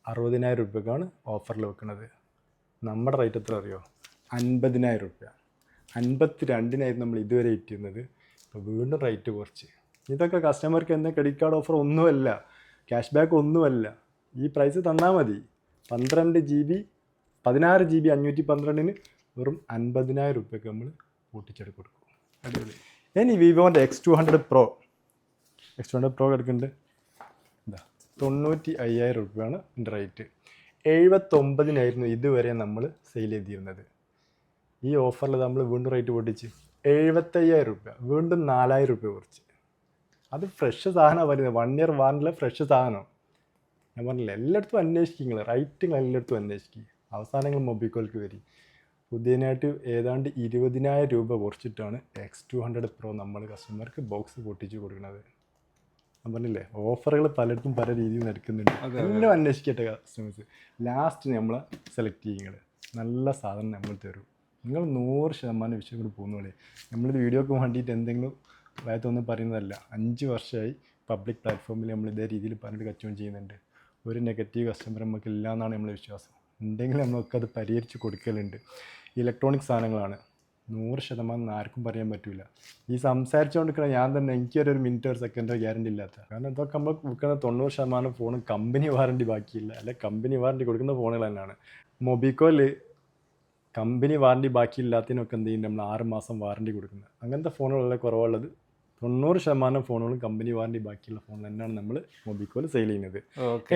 അറുപതിനായിരം രൂപയ്ക്കാണ് ഓഫറിൽ വെക്കുന്നത് നമ്മുടെ റേറ്റ് എത്ര അറിയോ? അൻപതിനായിരം രൂപ. അൻപത്തി രണ്ടിനായിരുന്നു നമ്മൾ ഇതുവരെ ഇട്ടിരുന്നത്. ഇപ്പോൾ വീണ്ടും റേറ്റ് കുറച്ച്. ഇതൊക്കെ കസ്റ്റമർക്ക് എന്നെ ക്രെഡിറ്റ് കാർഡ് ഓഫർ ഒന്നുമല്ല ക്യാഷ് ബാക്ക് ഒന്നുമല്ല. ഈ പ്രൈസ് തന്നാൽ മതി. പന്ത്രണ്ട് ജി ബി പതിനാറ് ജി ബി അഞ്ഞൂറ്റി പന്ത്രണ്ടിന് വെറും അൻപതിനായിരം റുപ്യക്ക് നമ്മൾ കൂട്ടിച്ചെടുത്ത് കൊടുക്കും. അടിപൊളി. ഇനി വിവോന്റെ X two hundred pro X two hundred pro എടുക്കുന്നുണ്ട്. എന്താ തൊണ്ണൂറ്റി അയ്യായിരം റുപ്യയാണ് ഇതിന്റെ റേറ്റ് എഴുപത്തൊമ്പതിനായിരുന്നു ഇതുവരെ നമ്മൾ സെയിൽ ചെയ്തിരുന്നത്. ഈ ഓഫറിൽ നമ്മൾ വീണ്ടും റേറ്റ് പൊട്ടിച്ച് എഴുപത്തയ്യായിരം റുപ്യ വീണ്ടും നാലായിരം റുപ്യ കുറച്ച്. അത് ഫ്രഷ് സാധനമാണ് വരുന്നത് വൺ ഇയർ വാറണ്ടിലെ ഫ്രഷ് സാധനം. ഞാൻ പറഞ്ഞില്ല എല്ലായിടത്തും അന്വേഷിക്കും നിങ്ങൾ റൈറ്റിങ്ങൾ എല്ലായിടത്തും അന്വേഷിക്കും. അവസാനങ്ങൾ മൊബിക്കോൾക്ക് വരും. പുതിയനായിട്ട് ഏതാണ്ട് ഇരുപതിനായിരം രൂപ കുറച്ചിട്ടാണ് എക്സ് ടു ഹൺഡ്രഡ് പ്രോ നമ്മൾ കസ്റ്റമർക്ക് ബോക്സ് പൊട്ടിച്ച് കൊടുക്കുന്നത് ഞാൻ പറഞ്ഞില്ലേ ഓഫറുകൾ പലയിടത്തും പല രീതിയിൽ നടക്കുന്നുണ്ട്. എല്ലാം അന്വേഷിക്കട്ടെ കസ്റ്റമേഴ്സ് ലാസ്റ്റ് നമ്മൾ സെലക്ട് ചെയ്യുന്നത് നല്ല സാധനം നമ്മൾ തരും. നിങ്ങൾ നൂറ് ശതമാനം വിഷയം കൂടി പോകുന്നോളെ. നമ്മളിത് വീഡിയോക്ക് വേണ്ടിയിട്ട് എന്തെങ്കിലും വയത്തൊന്നും പറയുന്നതല്ല. അഞ്ച് വർഷമായി പബ്ലിക് പ്ലാറ്റ്ഫോമിൽ നമ്മൾ ഇതേ രീതിയിൽ പറഞ്ഞിട്ട് കച്ചവടം ചെയ്യുന്നുണ്ട്. ഒരു നെഗറ്റീവ് കസ്റ്റമർ നമുക്ക് ഇല്ല എന്നാണ് നമ്മളെ വിശ്വാസം. ഉണ്ടെങ്കിൽ നമുക്ക് അത് പരിഹരിച്ച് കൊടുക്കലുണ്ട്. ഇലക്ട്രോണിക് സാധനങ്ങളാണ്. നൂറ് ശതമാനം ആർക്കും പറയാൻ പറ്റില്ല ഈ സംസാരിച്ചുകൊണ്ടിരിക്കുന്ന ഞാൻ തന്നെ എനിക്കൊരു ഒരു മിനിറ്റ് ഒരു സെക്കൻഡോ ഗ്യാരണ്ടി ഇല്ലാത്ത. കാരണം ഇതൊക്കെ നമ്മൾ വിൽക്കുന്ന തൊണ്ണൂറ് ശതമാനം ഫോൺ കമ്പനി വാറണ്ടി ബാക്കിയില്ല. അല്ലെ കമ്പനി വാറണ്ടി കൊടുക്കുന്ന ഫോണുകൾ തന്നെയാണ് മൊബിക്കോയിൽ കമ്പനി വാറണ്ടി ബാക്കിയില്ലാത്തതിനൊക്കെ എന്ത് ചെയ്യും? നമ്മൾ ആറ് മാസം വാറണ്ടി കൊടുക്കുന്നത്. അങ്ങനത്തെ ഫോണുകളുടെ കുറവുള്ളത്. തൊണ്ണൂറ് ശതമാനം ഫോണുകളും കമ്പനി വാറണ്ടി ബാക്കിയുള്ള ഫോൺ തന്നെയാണ് നമ്മൾ മൊബിക്കോയിൽ സെയിൽ ചെയ്യുന്നത്.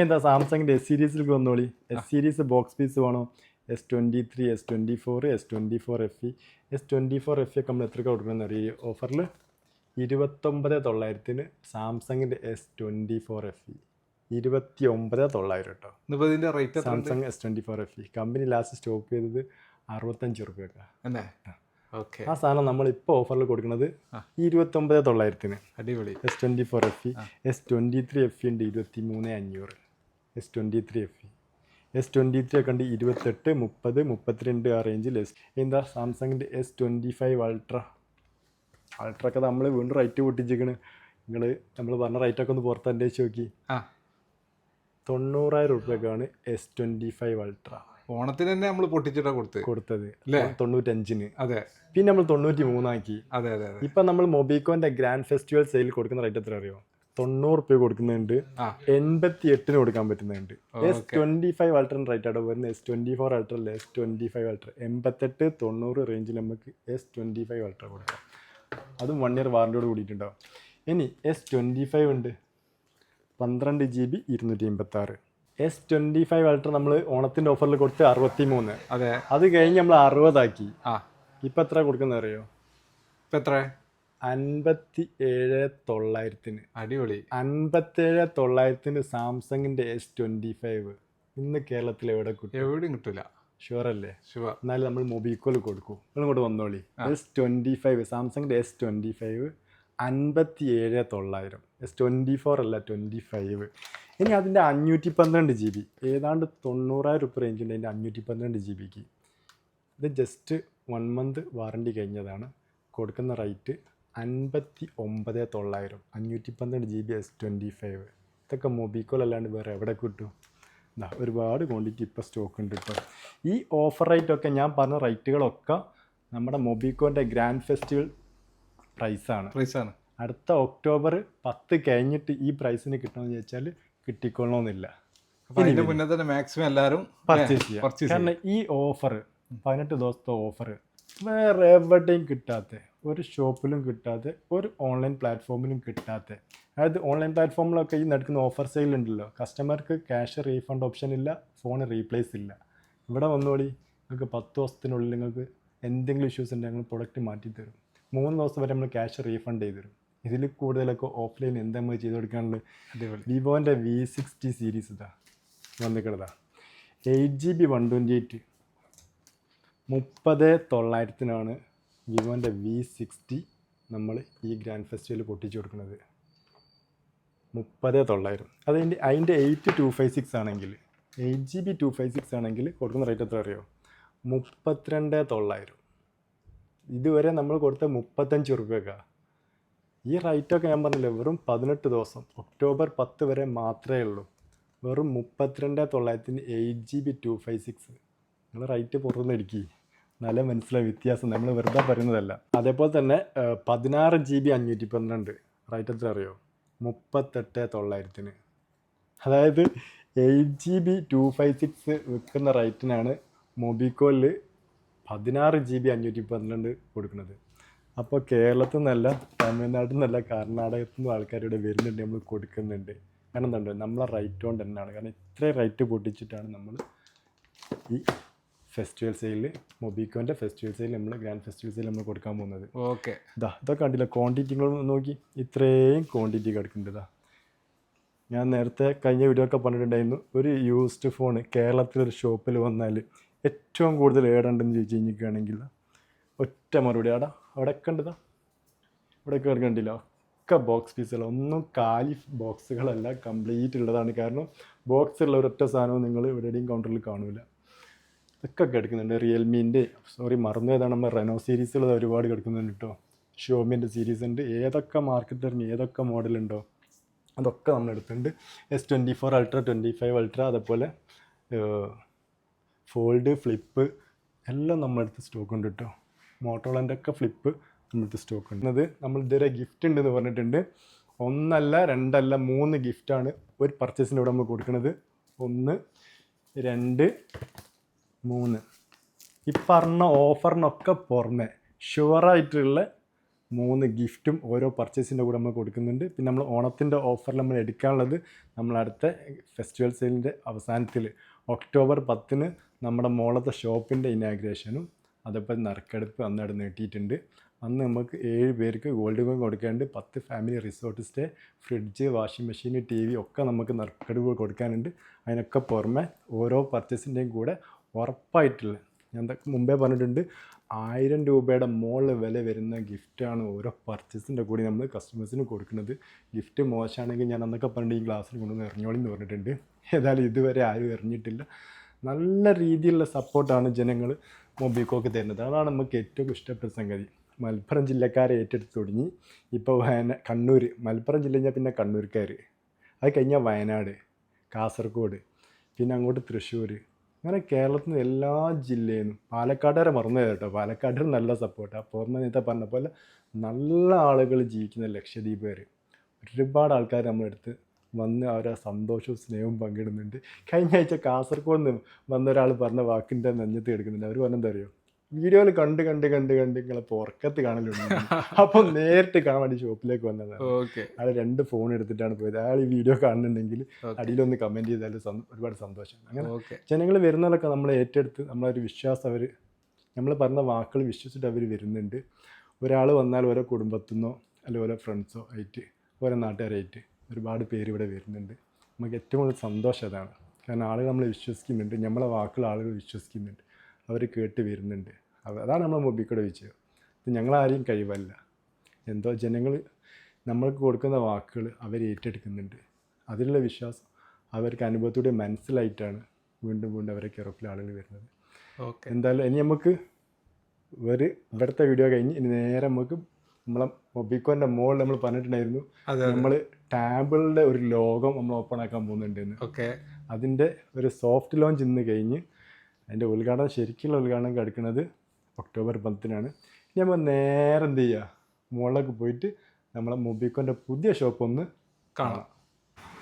എന്താ സാംസങ്ങിന്റെ എസ് സീരീസിലേക്ക് വന്നോളി. എസ് സീരീസ് ബോക്സ് പീസ് വേണോ? S twenty three S twenty four S twenty four F E S twenty four F ഒക്കെ നമ്മൾ എത്രയ്ക്ക് കൊടുക്കണമെന്ന് അറിയാം ഈ ഓഫറിൽ ഇരുപത്തൊമ്പത് തൊള്ളായിരത്തിന് സാംസങ്ങിന്റെ S twenty four F E ഇരുപത്തി ഒമ്പത് തൊള്ളായിരം കേട്ടോ എത്ര Samsung S twenty four F E company last stop ചെയ്തത് അറുപത്തഞ്ച് റുപ്യൊക്കെ അല്ലേ ഓക്കെ. ആ സാധനം നമ്മൾ ഇപ്പോൾ ഓഫറിൽ കൊടുക്കുന്നത് ഇരുപത്തൊമ്പത് തൊള്ളായിരത്തിന്. അടിപൊളി. S twenty four F E S twenty three F E ഉണ്ട് ഇരുപത്തി മൂന്ന് അഞ്ഞൂറ്. S twenty three F E S twenty three ഒക്കെ ഉണ്ട് ഇരുപത്തെട്ട് മുപ്പത് മുപ്പത്തിരണ്ട് ആ റേഞ്ചിൽ എസ് എന്താ സാംസങ്ങിന്റെ S twenty five ultra ultra ഒക്കെ നമ്മൾ വീണ്ടും റൈറ്റ് പൊട്ടിച്ചിരിക്കണ്. നിങ്ങൾ നമ്മൾ പറഞ്ഞ റേറ്റൊക്കെ ഒന്ന് പുറത്ത് അന്വേഷിച്ച് നോക്കി. ആ. തൊണ്ണൂറായിരം റുപ്യൊക്കെയാണ് എസ് ട്വന്റി ഫൈവ് അൾട്ര ഓണത്തിന് തന്നെ നമ്മൾ പൊട്ടിച്ചിട്ടാ കൊടുത്ത്. കൊടുത്തത്. അല്ലേ? തൊണ്ണൂറ്റഞ്ചിന്. അതെ. പിന്നെ നമ്മൾ തൊണ്ണൂറ്റി മൂന്നാക്കി അതെ അതെ. ഇപ്പൊ നമ്മൾ മൊബിക്കോന്റെ ഗ്രാൻഡ് ഫെസ്റ്റിവൽ സെയിൽ കൊടുക്കുന്ന റേറ്റ് എത്ര അറിയോ? തൊണ്ണൂറ് റുപ്യ കൊടുക്കുന്നുണ്ട്. എൺപത്തി എട്ടിന് കൊടുക്കാൻ പറ്റുന്നുണ്ട്. S twenty five ultra rate ആണ് വരുന്നത്? എസ് ട്വന്റി ഫോർ അൾട്ര അല്ല? എസ് ട്വന്റി ഫൈവ് അൾട്ര എൺപത്തെട്ട് തൊണ്ണൂറ് റേഞ്ചിൽ നമുക്ക് എസ് ട്വന്റി ഫൈവ് അൾട്ര കൊടുക്കാം. അതും വൺ ഇയർ വാറണ്ടിയോട് കൂടിയിട്ടുണ്ടാവും. ഇനി എസ് ട്വന്റി ഫൈവ് ഉണ്ട്. പന്ത്രണ്ട് ജി ബി ഇരുന്നൂറ്റി എൺപത്തി ആറ് എസ് ട്വന്റി ഫൈവ് അൾട്ര നമ്മൾ ഓണത്തിന്റെ ഓഫറിൽ കൊടുത്ത് അറുപത്തി മൂന്ന് അതെ. അത് കഴിഞ്ഞ് നമ്മൾ അറുപതാക്കി. ആ. ഇപ്പൊ എത്ര കൊടുക്കുന്ന അറിയോ? ഇപ്പൊ എത്ര? അൻപത്തി ഏഴ് തൊള്ളായിരത്തിന്. അടിപൊളി. അൻപത്തേഴ് തൊള്ളായിരത്തിന് സാംസങ്ങിന്റെ എസ് ട്വന്റി ഫൈവ് ഇന്ന് കേരളത്തിൽ എവിടെ കിട്ടും? എവിടെയും കിട്ടൂല. ഷുവർ അല്ലേ? ഷുവർ എന്നാലും നമ്മൾ മൊബിക്കോൽ കൊടുക്കും. ഇങ്ങോട്ട് വന്നോളി. എസ് ട്വന്റി ഫൈവ് സാംസങ്ങിന്റെ എസ് ട്വന്റി ഫൈവ് അൻപത്തി ഏഴ് തൊള്ളായിരം. എസ് ട്വന്റി ഫോർ അല്ല ട്വന്റി ഫൈവ് ഇനി അതിന്റെ അഞ്ഞൂറ്റി പന്ത്രണ്ട് ജി ബി ഏതാണ്ട് തൊണ്ണൂറായിരം ഉപ്പ് റേഞ്ച് ഉണ്ട് അതിന്റെ അഞ്ഞൂറ്റി പന്ത്രണ്ട് ജി ബിക്ക് ഇത് ജസ്റ്റ് വൺ മന്ത് വാറണ്ടി കഴിഞ്ഞതാണ്. കൊടുക്കുന്ന റേറ്റ് അൻപത്തി ഒമ്പത് തൊള്ളായിരം. അഞ്ഞൂറ്റി പന്ത്രണ്ട് G B S twenty five ഇതൊക്കെ മൊബിക്കോൾ അല്ലാണ്ട് വേറെ എവിടെ കിട്ടും? എന്താ ഒരുപാട് ക്വാണ്ടിറ്റി ഇപ്പോൾ സ്റ്റോക്ക് ഉണ്ട് കേട്ടോ ഈ ഓഫർ റേറ്റൊക്കെ ഞാൻ പറഞ്ഞ റേറ്റുകളൊക്കെ നമ്മുടെ മൊബിക്കോന്റെ ഗ്രാൻഡ് ഫെസ്റ്റിവൽ പ്രൈസാണ് പ്രൈസാണ് ആണ്. അടുത്ത ഒക്ടോബർ പത്ത് കഴിഞ്ഞിട്ട് ഈ പ്രൈസിന് കിട്ടണമെന്ന് ചോദിച്ചാൽ കിട്ടിക്കൊള്ളണമെന്നില്ല അതിന്റെ മുന്നേ തന്നെ മാക്സിമം എല്ലാരും പർച്ചേസ് ചെയ്യാം. കാരണം ഈ ഓഫർ പതിനെട്ട് ദിവസത്തെ ഓഫർ വേറെ എവിടെയും കിട്ടാത്ത? ഒരു ഷോപ്പിലും കിട്ടാത്ത ഒരു ഓൺലൈൻ പ്ലാറ്റ്ഫോമിലും കിട്ടാത്ത. അതായത് ഓൺലൈൻ പ്ലാറ്റ്ഫോമിലൊക്കെ ഈ നടക്കുന്ന ഓഫർ സെയിൽ ഉണ്ടല്ലോ. കസ്റ്റമർക്ക് ക്യാഷ് റീഫണ്ട് ഓപ്ഷൻ ഇല്ല ഫോൺ റീപ്ലേസ് ഇല്ല. ഇവിടെ വന്നോളി നിങ്ങൾക്ക് പത്ത് ദിവസത്തിനുള്ളിൽ നിങ്ങൾക്ക് എന്തെങ്കിലും ഇഷ്യൂസ് ഉണ്ടെങ്കിൽ പ്രൊഡക്റ്റ് മാറ്റി തരും. മൂന്ന് ദിവസം വരെ നമ്മൾ ക്യാഷ് റീഫണ്ട് ചെയ്തു തരും ഇതിൽ കൂടുതലൊക്കെ ഓഫ്ലൈൻ എന്താ നമ്മൾ ചെയ്ത് കൊടുക്കാനുള്ളത്? വിവോന്റെ വി സിക്സ്റ്റി സീരീസ് ഇതാ വന്നിക്കിടതാ eight G B one twenty eight മുപ്പത് തൊള്ളായിരത്തിനാണ് വിവോന്റെ വി സിക്സ്റ്റി നമ്മൾ ഈ ഗ്രാൻഡ് ഫെസ്റ്റിവൽ പൊട്ടിച്ചു കൊടുക്കുന്നത്. മുപ്പത് തൊള്ളായിരം. അതിന്റെ അതിന്റെ എയ്റ്റ് ടു ഫൈവ് സിക്സ് ആണെങ്കിൽ eight G B two five six ആണെങ്കിൽ കൊടുക്കുന്ന റേറ്റ് എത്ര അറിയോ? മുപ്പത്തിരണ്ട് തൊള്ളായിരം. ഇതുവരെ നമ്മൾ കൊടുത്ത മുപ്പത്തഞ്ച് റുപ്യക്കാ ഈ റൈറ്റൊക്കെ ഞാൻ പറഞ്ഞില്ലേ വെറും പതിനെട്ട് ദിവസം ഒക്ടോബർ പത്ത് വരെ മാത്രമേ ഉള്ളൂ. വെറും മുപ്പത്തിരണ്ട് തൊള്ളായിരത്തിന് eight G B two five six നിങ്ങൾ റൈറ്റ് പുറത്തുനിന്ന് നല്ല മനസ്സിലായ വ്യത്യാസം. നമ്മൾ വെറുതെ പറയുന്നതല്ല. അതേപോലെ തന്നെ പതിനാറ് ജി ബി അഞ്ഞൂറ്റി പന്ത്രണ്ട് റൈറ്റ് എത്ര അറിയോ? മുപ്പത്തെട്ട് തൊള്ളായിരത്തിന്. അതായത് eight G B two five six വിൽക്കുന്ന റൈറ്റിനാണ് മൊബിക്കോയിൽ പതിനാറ് ജി ബി അഞ്ഞൂറ്റി പന്ത്രണ്ട് കൊടുക്കുന്നത്. അപ്പോൾ കേരളത്തിൽ നിന്നല്ല തമിഴ്നാട്ടിൽ നിന്നല്ല കർണാടകത്തിൽ നിന്നും ആൾക്കാരോട് വരുന്നുണ്ട് നമ്മൾ കൊടുക്കുന്നുണ്ട്. കാരണം എന്തുണ്ട് നമ്മളെ റൈറ്റ് കൊണ്ട് തന്നെയാണ്. കാരണം ഇത്രയും റൈറ്റ് പൊട്ടിച്ചിട്ടാണ് നമ്മൾ ഈ ഫെസ്റ്റിവൽ സെയിൽ മൊബിക്കോന്റെ ഫെസ്റ്റിവൽ സെയിൽ നമ്മൾ ഗ്രാൻഡ് ഫെസ്റ്റിവൽ സെയിൽ നമ്മൾ കൊടുക്കാൻ പോകുന്നത്. ഓക്കെ. ഇതാ ഇതൊക്കെ കണ്ടില്ല? ക്വാണ്ടിറ്റികൾ നോക്കി. ഇത്രയും ക്വാണ്ടിറ്റി കിടക്കുന്നുണ്ട് ഇതാ ഞാൻ നേരത്തെ കഴിഞ്ഞ വീഡിയോ ഒക്കെ പറഞ്ഞിട്ടുണ്ടായിരുന്നു. ഒരു യൂസ്ഡ് ഫോൺ കേരളത്തിലൊരു ഷോപ്പിൽ വന്നാൽ ഏറ്റവും കൂടുതൽ ഏടുണ്ടെന്ന് ചോദിച്ചു കഴിഞ്ഞിരിക്കുകയാണെങ്കിൽ ഒറ്റ മറുപടി. ആടാ അവിടെ കണ്ടതാ ഇവിടെ കയറിക്കണ്ടില്ല ഒക്കെ ബോക്സ് പീസുകൾ ഒന്നും കാലി ബോക്സുകളല്ല കംപ്ലീറ്റ് ഉള്ളതാണ്. കാരണം ബോക്സ് ഉള്ള ഒരൊറ്റ സാധനവും നിങ്ങൾ എവിടെയും കൗണ്ടറിൽ കാണില്ല ഇതൊക്കെ കിടക്കുന്നുണ്ട്. റിയൽമീന്റെ സോറി മറന്നു ഏതാണ് നമ്മൾ റെനോ സീരീസുകൾ ഒരുപാട് കിടക്കുന്നുണ്ട് കേട്ടോ. ഷോമിന്റെ സീരീസ് ഉണ്ട്. ഏതൊക്കെ മാർക്കറ്റിൽ ഇറങ്ങി ഏതൊക്കെ മോഡലുണ്ടോ അതൊക്കെ നമ്മൾ S twenty four ultra twenty five ultra അതേപോലെ ഫോൾഡ് ഫ്ലിപ്പ് എല്ലാം നമ്മളടുത്ത് സ്റ്റോക്ക് ഉണ്ട് കേട്ടോ മോട്ടോളന്റെ ഒക്കെ ഫ്ലിപ്പ് നമ്മളടുത്ത് സ്റ്റോക്ക് ഉണ്ട്. അത് നമ്മൾ ഇതുവരെ ഗിഫ്റ്റ് ഉണ്ടെന്ന് പറഞ്ഞിട്ടുണ്ട്. ഒന്നല്ല രണ്ടല്ല മൂന്ന് ഗിഫ്റ്റാണ് ഒരു പർച്ചേസിന്റെ ഇവിടെ നമ്മൾ കൊടുക്കുന്നത്. ഒന്ന് രണ്ട് മൂന്ന്. ഈ പറഞ്ഞ ഓഫറിനൊക്കെ പുറമെ ഷുവറായിട്ടുള്ള മൂന്ന് ഗിഫ്റ്റും ഓരോ പർച്ചേസിന്റെ കൂടെ നമ്മൾ കൊടുക്കുന്നുണ്ട്. പിന്നെ നമ്മൾ ഓണത്തിന്റെ ഓഫറിൽ നമ്മൾ എടുക്കാനുള്ളത് നമ്മൾ അടുത്ത ഫെസ്റ്റിവൽ സെയിലിന്റെ അവസാനത്തിൽ ഒക്ടോബർ പത്തിന് നമ്മുടെ മോളത്തെ ഷോപ്പിന്റെ ഇനാഗ്രേഷനും അതേപോലെ നറുക്കെടുപ്പ് അന്ന് അവിടെ നീട്ടിയിട്ടുണ്ട്. അന്ന് നമുക്ക് ഏഴ് പേർക്ക് ഗോൾഡ് കോയിൻ കൊടുക്കാനുണ്ട്. പത്ത് family resort stay fridge washing machine T V ഒക്കെ നമുക്ക് നറുക്കെടുപ്പ് കൊടുക്കാനുണ്ട്. അതിനൊക്കെ പുറമെ ഓരോ പർച്ചേസിന്റെയും കൂടെ ഉറപ്പായിട്ടുള്ള ഞാൻ മുമ്പേ പറഞ്ഞിട്ടുണ്ട് ആയിരം രൂപയുടെ മുകളിൽ വില വരുന്ന ഗിഫ്റ്റാണ് ഓരോ പർച്ചേസിന്റെ കൂടി നമ്മൾ കസ്റ്റമേഴ്സിന് കൊടുക്കുന്നത്. ഗിഫ്റ്റ് മോശമാണെങ്കിൽ ഞാൻ അന്നൊക്കെ പറഞ്ഞിട്ട് ഈ ഗ്ലാസ്സിൽ കൊണ്ടുവന്ന് എറിഞ്ഞോളി എന്ന് പറഞ്ഞിട്ടുണ്ട്. ഏതായാലും ഇതുവരെ ആരും എറിഞ്ഞിട്ടില്ല. നല്ല രീതിയിലുള്ള സപ്പോർട്ടാണ് ജനങ്ങൾ മൊബിക്കോക്ക് തരുന്നത്. അതാണ് നമുക്ക് ഏറ്റവും ഇഷ്ടപ്പെട്ട സംഗതി. മലപ്പുറം ജില്ലക്കാരെ ഏറ്റെടുത്ത് തുടങ്ങി. ഇപ്പോൾ വയന കണ്ണൂർ മലപ്പുറം ജില്ല കഴിഞ്ഞാൽ പിന്നെ കണ്ണൂർക്കാർ. അത് കഴിഞ്ഞാൽ വയനാട് കാസർഗോഡ് പിന്നെ അങ്ങോട്ട് തൃശ്ശൂർ. അങ്ങനെ കേരളത്തിൽ നിന്ന് എല്ലാ ജില്ലയിൽ നിന്നും പാലക്കാട്ടുകാരെ മറന്നു കേട്ടോ. പാലക്കാട്ടുകാർ നല്ല സപ്പോർട്ടാണ് പൂർണ നേരത്തെ പറഞ്ഞ പോലെ നല്ല ആളുകൾ ജീവിക്കുന്ന ലക്ഷദ്വീപ് വരെ ഒരുപാട് ആൾക്കാർ നമ്മളെടുത്ത് വന്ന് അവരെ സന്തോഷവും സ്നേഹവും പങ്കിടുന്നുണ്ട്. കഴിഞ്ഞ ആഴ്ച കാസർഗോഡ് നിന്ന് വന്ന ഒരാൾ പറഞ്ഞ വാക്കിന്റെ നെഞ്ഞത്ത് എടുക്കുന്നുണ്ട് അവർ പറഞ്ഞെന്താ അറിയോ? വീഡിയോയിൽ കണ്ട് കണ്ട് കണ്ട് കണ്ട് നിങ്ങളെ പുറക്കത്ത് കാണലുണ്ട്. അപ്പൊ നേരിട്ട് കാണാൻ വേണ്ടി ഷോപ്പിലേക്ക് വന്നതാണ്. അയാൾ രണ്ട് ഫോൺ എടുത്തിട്ടാണ് പോയത്. അയാൾ ഈ വീഡിയോ കാണുന്നുണ്ടെങ്കിൽ അടിയിലൊന്ന് കമന്റ് ചെയ്താൽ ഒരുപാട് സന്തോഷം. അങ്ങനെ ജനങ്ങൾ വരുന്നതൊക്കെ നമ്മൾ ഏറ്റെടുത്ത് നമ്മളൊരു വിശ്വാസം അവർ നമ്മൾ പറഞ്ഞ വാക്കുകൾ വിശ്വസിച്ചിട്ട് അവർ വരുന്നുണ്ട്. ഒരാൾ വന്നാൽ ഓരോ കുടുംബത്തിൽ നിന്നോ അല്ലെങ്കിൽ ഓരോ ഫ്രണ്ട്സോ ആയിട്ട് ഓരോ നാട്ടുകാരായിട്ട് ഒരുപാട് പേര് ഇവിടെ വരുന്നുണ്ട്. നമുക്ക് ഏറ്റവും കൂടുതൽ സന്തോഷം അതാണ്. കാരണം ആളുകൾ നമ്മളെ വിശ്വസിക്കുന്നുണ്ട്. നമ്മളെ വാക്കുകൾ ആളുകൾ വിശ്വസിക്കുന്നുണ്ട്. അവർ കേട്ട് വരുന്നുണ്ട്. അതാണ് നമ്മൾ മൊബിക്കൂടെ വിജയം. ഇത് ഞങ്ങളാരെയും കഴിവല്ല. എന്തോ ജനങ്ങൾ നമ്മൾക്ക് കൊടുക്കുന്ന വാക്കുകൾ അവർ ഏറ്റെടുക്കുന്നുണ്ട്. അതിലുള്ള വിശ്വാസം അവർക്ക് അനുഭവത്തോടെ മനസ്സിലായിട്ടാണ് വീണ്ടും വീണ്ടും അവരെ കെയർഫുൾ ആളുകൾ വരുന്നത്. ഓക്കെ. എന്തായാലും ഇനി നമുക്ക് ഒരു ഇവിടുത്തെ വീഡിയോ കഴിഞ്ഞ് ഇനി നേരെ നമുക്ക് നമ്മളെ മൊബിക്കോന്റെ മോളിൽ നമ്മൾ പറഞ്ഞിട്ടുണ്ടായിരുന്നു. നമ്മൾ ടാബിളുടെ ഒരു ലോകം നമ്മൾ ഓപ്പൺ ആക്കാൻ പോകുന്നുണ്ടെന്ന്. ഓക്കെ അതിന്റെ ഒരു സോഫ്റ്റ് ലോഞ്ച് ഇന്ന് കഴിഞ്ഞ് അതിന്റെ ഉദ്ഘാടനം ശരിക്കുള്ള ഉദ്ഘാടനം കിടക്കുന്നത് ഒക്ടോബർ പത്തിനാണ്. ഇനി നമ്മൾ നേരെ എന്ത് ചെയ്യുക? മുകളിലേക്ക് പോയിട്ട് നമ്മളെ മൊബിക്കോന്റെ പുതിയ ഷോപ്പ് ഒന്ന് കാണാം.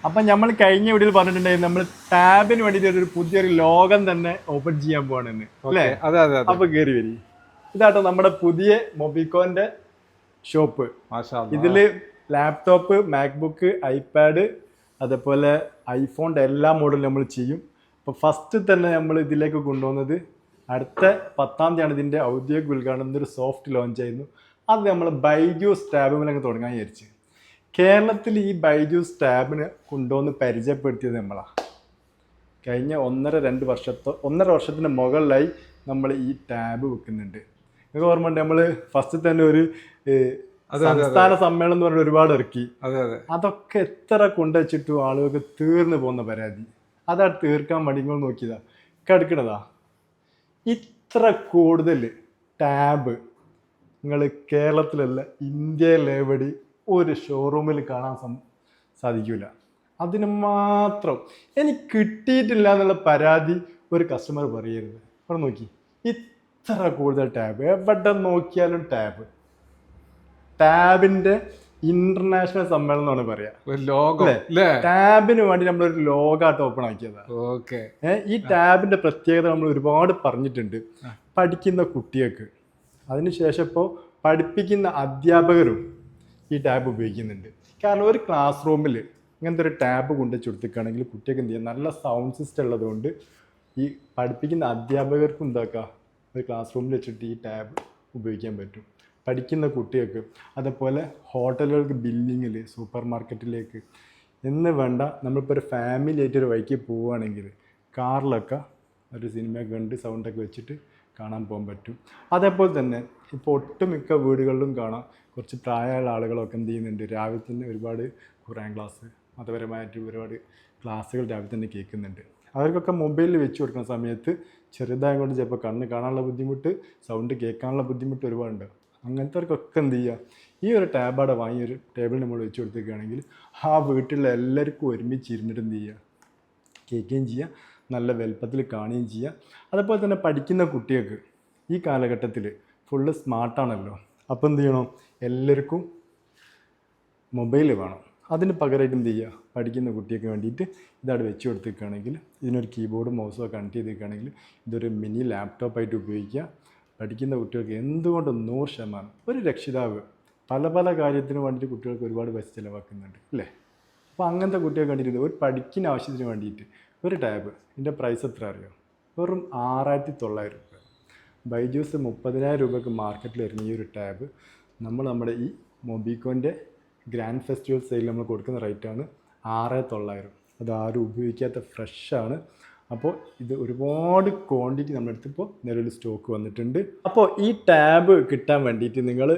അപ്പം നമ്മൾ കഴിഞ്ഞ വീഡിയോയിൽ പറഞ്ഞിട്ടുണ്ടായിരുന്നു നമ്മൾ ടാബിന് വേണ്ടിയിട്ട് ഒരു പുതിയൊരു ലോകം തന്നെ ഓപ്പൺ ചെയ്യാൻ പോകണമെന്ന് അല്ലേ? അതെ അതെ അപ്പോൾ അപ്പൊ കയറി വരി. ഇതാട്ടോ നമ്മുടെ പുതിയ മൊബിക്കോന്റെ ഷോപ്പ്. ഇതിൽ ലാപ്ടോപ്പ് മാക്ബുക്ക് ഐപാഡ് അതേപോലെ ഐഫോണിന്റെ എല്ലാ മോഡലും നമ്മൾ ചെയ്യും. അപ്പോൾ ഫസ്റ്റ് തന്നെ നമ്മൾ ഇതിലേക്ക് കൊണ്ടുവന്നത് അടുത്ത പത്താം തീയതിയാണ് ഇതിന്റെ ഔദ്യോഗിക ഉദ്ഘാടനം. ഒരു സോഫ്റ്റ് ലോഞ്ച് ആയിരുന്നു. അത് നമ്മൾ ബൈജൂസ് ടാബിൽ അങ്ങ് തുടങ്ങാൻ വിചാരിച്ചു. കേരളത്തിൽ ഈ ബൈജൂസ് ടാബിന് കൊണ്ടുവന്ന് പരിചയപ്പെടുത്തിയത് നമ്മളാണ് കഴിഞ്ഞ ഒന്നര രണ്ട് വർഷത്തോ ഒന്നര വർഷത്തിന് മുകളിലായി നമ്മൾ ഈ ടാബ് വെക്കുന്നുണ്ട്. നിങ്ങൾക്ക് ഓർമ്മയുണ്ട്? നമ്മൾ ഫസ്റ്റ് തന്നെ ഒരു. സംസ്ഥാന സമ്മേളനം എന്ന് പറഞ്ഞ ഒരുപാട് ഇറക്കി. അതെ അതെ. അതൊക്കെ എത്ര കൊണ്ടുവച്ചിട്ടും ആളുകൾക്ക് തീർന്നു പോകുന്ന പരാതി. അതാ തീർക്കാൻ വേണ്ടി നിങ്ങൾ നോക്കിയതാ കടുക്കണതാ ഇത്ര കൂടുതൽ ടാബ് നിങ്ങൾ കേരളത്തിലല്ല ഇന്ത്യയിലെവിടെ ഒരു ഷോറൂമിൽ കാണാൻ സാധിക്കൂല. സാധിക്കില്ല അതിന് മാത്രം എനിക്ക് കിട്ടിയിട്ടില്ല എന്നുള്ള പരാതി ഒരു കസ്റ്റമർ പറയരുത്. അവിടെ നോക്കി. ഇത്ര കൂടുതൽ ടാബ്. എവിടെ നോക്കിയാലും ടാബ്. ടാബിന്റെ ഇന്റർനാഷണൽ സമ്മേളനം എന്നാണ് പറയാ. ഒരു ലോകം ടാബിന് വേണ്ടി നമ്മളൊരു ലോകമായിട്ട് ഓപ്പൺ ആക്കിയതാണ് ഓക്കെ. ഈ ടാബിന്റെ പ്രത്യേകത നമ്മൾ ഒരുപാട് പറഞ്ഞിട്ടുണ്ട്. പഠിക്കുന്ന കുട്ടികൾക്ക്. അതിനുശേഷം ഇപ്പോൾ പഠിപ്പിക്കുന്ന അധ്യാപകരും ഈ ടാബ് ഉപയോഗിക്കുന്നുണ്ട്. കാരണം ഒരു ക്ലാസ് റൂമിൽ ഇങ്ങനത്തെ ഒരു ടാബ് കൊണ്ട് കൊടുത്തിക്കുകയാണെങ്കിൽ കുട്ടികൾക്ക് എന്ത് ചെയ്യാം? നല്ല സൗണ്ട് സിസ്റ്റം ഉള്ളതുകൊണ്ട് ഈ പഠിപ്പിക്കുന്ന അധ്യാപകർക്കും എന്താക്കുക ഒരു ക്ലാസ് റൂമിൽ വെച്ചിട്ട് ഈ ടാബ് ഉപയോഗിക്കാൻ പറ്റും. പഠിക്കുന്ന കുട്ടികൾക്ക് അതുപോലെ ഹോട്ടലുകൾക്ക് ബില്ലിങ്ങിൽ സൂപ്പർ മാർക്കറ്റിലേക്ക് എന്ന് വേണ്ട നമ്മളിപ്പോൾ ഒരു ഫാമിലി ആയിട്ട് ഒരു വഴിക്ക് പോവുകയാണെങ്കിൽ കാറിലൊക്കെ ഒരു സിനിമ കണ്ട് സൗണ്ടൊക്കെ വെച്ചിട്ട് കാണാൻ പോകാൻ പറ്റും. അതേപോലെ തന്നെ ഇപ്പോൾ ഒട്ടുമിക്ക വീടുകളിലും കാണാം. കുറച്ച് പ്രായമുള്ള ആളുകളൊക്കെ എന്ത് ചെയ്യുന്നുണ്ട്? രാവിലെ തന്നെ ഒരുപാട് ഖുറാൻ ക്ലാസ് മതപരമായിട്ട് ഒരുപാട് ക്ലാസ്സുകൾ രാവിലെ തന്നെ കേൾക്കുന്നുണ്ട്. അവർക്കൊക്കെ മൊബൈലിൽ വെച്ച് കൊടുക്കുന്ന സമയത്ത് ചെറുതായതുകൊണ്ട് ചിലപ്പോൾ കണ്ണ് കാണാനുള്ള ബുദ്ധിമുട്ട് സൗണ്ട് കേൾക്കാനുള്ള ബുദ്ധിമുട്ട് ഒരുപാടുണ്ട്. അങ്ങനത്തെവർക്കൊക്കെ എന്ത് ചെയ്യുക ഈ ഒരു ടാബ് അവിടെ വാങ്ങി ഒരു ടേബിൾ നമ്മൾ വെച്ച് കൊടുത്തേക്കുകയാണെങ്കിൽ ആ വീട്ടിലുള്ള എല്ലാവർക്കും ഒരുമിച്ച് ഇരുന്നിട്ട് എന്ത് ചെയ്യുക കേൾക്കുകയും ചെയ്യുക നല്ല വലുപ്പത്തിൽ കാണുകയും ചെയ്യുക അതേപോലെ തന്നെ പഠിക്കുന്ന കുട്ടികൾക്ക് ഈ കാലഘട്ടത്തിൽ ഫുള്ള് സ്മാർട്ടാണല്ലോ അപ്പോൾ എന്ത് ചെയ്യണം? എല്ലാവർക്കും മൊബൈൽ വേണം. അതിന് പകരമായിട്ട് എന്ത് ചെയ്യുക പഠിക്കുന്ന കുട്ടിയൊക്കെ വേണ്ടിയിട്ട് ഇതവിടെ വെച്ച് കൊടുത്തേക്കുകയാണെങ്കിൽ ഇതിനൊരു കീബോർഡും മൗസും കണക്ട് ചെയ്തേക്കുകയാണെങ്കിൽ ഇതൊരു മിനി ലാപ്ടോപ്പായിട്ട് ഉപയോഗിക്കുക. പഠിക്കുന്ന കുട്ടികൾക്ക് എന്തുകൊണ്ടും നൂറ് ശതമാനം. ഒരു രക്ഷിതാവ് പല പല കാര്യത്തിന് വേണ്ടിയിട്ട് കുട്ടികൾക്ക് ഒരുപാട് പൈസ ചിലവാക്കുന്നുണ്ട് അല്ലേ? അപ്പോൾ അങ്ങനത്തെ കുട്ടികൾക്ക് വേണ്ടിയിട്ട് ഒരു പഠിക്കുന്ന ആവശ്യത്തിന് വേണ്ടിയിട്ട്. ഒരു ടാബ് ഇതിന്റെ പ്രൈസ് എത്ര അറിയോ? വെറും ആറായിരത്തി തൊള്ളായിരം രൂപ. ബൈജൂസ് മുപ്പതിനായിരം രൂപയ്ക്ക് മാർക്കറ്റിൽ വരുന്ന ഈ ഒരു ടാബ് നമ്മൾ നമ്മുടെ ഈ മൊബിക്കോന്റെ ഗ്രാൻഡ് ഫെസ്റ്റിവൽ സെയിൽ നമ്മൾ കൊടുക്കുന്ന റേറ്റാണ് ആറ് തൊള്ളായിരം അത് ആരും ഉപയോഗിക്കാത്ത ഫ്രഷാണ് അപ്പോൾ ഇത് ഒരുപാട് ക്വാണ്ടിറ്റി നമ്മുടെ അടുത്തിപ്പോൾ നിലവിൽ സ്റ്റോക്ക് വന്നിട്ടുണ്ട്. അപ്പോൾ ഈ ടാബ് കിട്ടാൻ വേണ്ടിയിട്ട് നിങ്ങൾ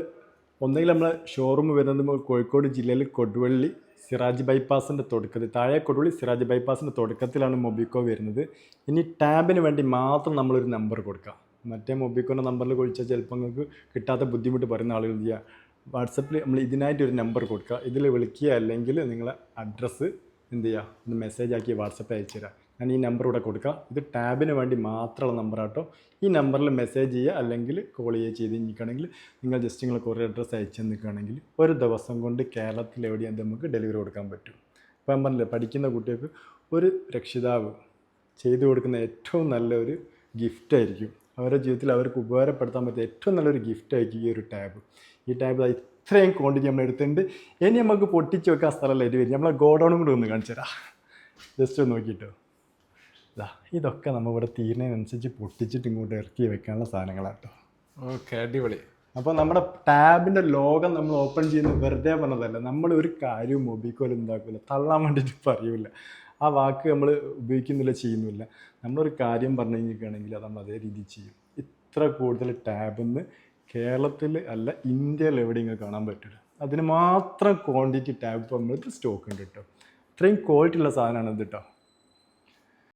ഒന്നുകിൽ നമ്മൾ ഷോറൂം വരുന്നത് കോഴിക്കോട് ജില്ലയിൽ കൊടുവള്ളി സിറാജ് ബൈപ്പാസിന്റെ തുടക്കത്തിൽ താഴെ കൊടുവള്ളി സിറാജ് ബൈപ്പാസിന്റെ തുടക്കത്തിലാണ് മൊബിക്കോ വരുന്നത്. ഇനി ടാബിന് വേണ്ടി മാത്രം നമ്മളൊരു നമ്പർ കൊടുക്കാം. മറ്റേ മൊബിക്കോന്റെ നമ്പറിൽ വിളിച്ചാൽ ചിലപ്പോൾ നിങ്ങൾക്ക് കിട്ടാത്ത ബുദ്ധിമുട്ട് പറയുന്ന ആളുകൾ ചെയ്യുക വാട്സപ്പിൽ നമ്മൾ ഇതിനായിട്ട് ഒരു നമ്പർ കൊടുക്കുക. ഇതിൽ വിളിക്കുക അല്ലെങ്കിൽ നിങ്ങളെ അഡ്രസ്സ് എന്ത് ചെയ്യുക ഒന്ന് മെസ്സേജ് ആക്കി വാട്സപ്പ് അയച്ചു തരാം. ഞാൻ ഈ നമ്പർ ഇവിടെ കൊടുക്കാം. ഇത് ടാബിന് വേണ്ടി മാത്രമുള്ള നമ്പറാട്ടോ ഈ നമ്പറിൽ മെസ്സേജ് ചെയ്യുക അല്ലെങ്കിൽ കോൾ ചെയ്യുക ചെയ്ത് നിൽക്കുകയാണെങ്കിൽ നിങ്ങൾ ജസ്റ്റ് നിങ്ങൾ കുറേ അഡ്രസ്സ് അയച്ചു നിൽക്കുകയാണെങ്കിൽ ഒരു ദിവസം കൊണ്ട് കേരളത്തിൽ എവിടെയാണ് നമുക്ക് ഡെലിവറി കൊടുക്കാൻ പറ്റും. അപ്പം പറഞ്ഞില്ല പഠിക്കുന്ന കുട്ടികൾക്ക് ഒരു രക്ഷിതാവ് ചെയ്തു കൊടുക്കുന്ന ഏറ്റവും നല്ലൊരു ഗിഫ്റ്റായിരിക്കും അവരുടെ ജീവിതത്തിൽ അവർക്ക് ഉപകാരപ്പെടുത്താൻ പറ്റിയ ഏറ്റവും നല്ലൊരു ഗിഫ്റ്റ് ഗിഫ്റ്റായിരിക്കും ഈ ഒരു ടാബ്. ഈ ടാബ് ഇത്രയും ക്വാണ്ടിറ്റി നമ്മൾ എടുത്തിട്ടുണ്ട്. ഇനി നമുക്ക് പൊട്ടിച്ച് വെക്കാൻ സ്ഥലമല്ല. ഇത് വരും. നമ്മളെ ഗോഡൗണും കൂടെ ഒന്ന് കാണിച്ചു തരാം. ജസ്റ്റ് ഒന്ന് നോക്കിയിട്ടോ. ഇതൊക്കെ നമ്മൾ ഇവിടെ തീരുന്നതിനനുസരിച്ച് പൊട്ടിച്ചിട്ട് ഇങ്ങോട്ട് ഇറക്കി വെക്കാനുള്ള സാധനങ്ങളാണ് കേട്ടോ ഓക്കെ അടിപൊളി. അപ്പോൾ നമ്മുടെ ടാബിന്റെ ലോകം നമ്മൾ ഓപ്പൺ ചെയ്യുന്ന വെറുതെ പറഞ്ഞതല്ല നമ്മൾ ഒരു കാര്യവും മൊബിക്കോലും ഉണ്ടാക്കില്ല തള്ളാൻ വേണ്ടിയിട്ട് പറയൂല. ആ വാക്ക് നമ്മൾ ഉപയോഗിക്കുന്നില്ല ചെയ്യുന്നില്ല. നമ്മളൊരു കാര്യം പറഞ്ഞു കഴിഞ്ഞിരിക്കുകയാണെങ്കിൽ അത് നമ്മൾ അതേ രീതിയിൽ ചെയ്യും. ഇത്ര കൂടുതൽ ടാബിന്ന് കേരളത്തിൽ അല്ല ഇന്ത്യയിൽ എവിടെയെങ്കിലും കാണാൻ പറ്റില്ല അതിന് മാത്രം ക്വാണ്ടിറ്റി ടാബ് നമ്മൾ സ്റ്റോക്ക് ഉണ്ട് കേട്ടോ. ഇത്രയും ക്വാളിറ്റി ഉള്ള സാധനമാണ് ഇത് കേട്ടോ.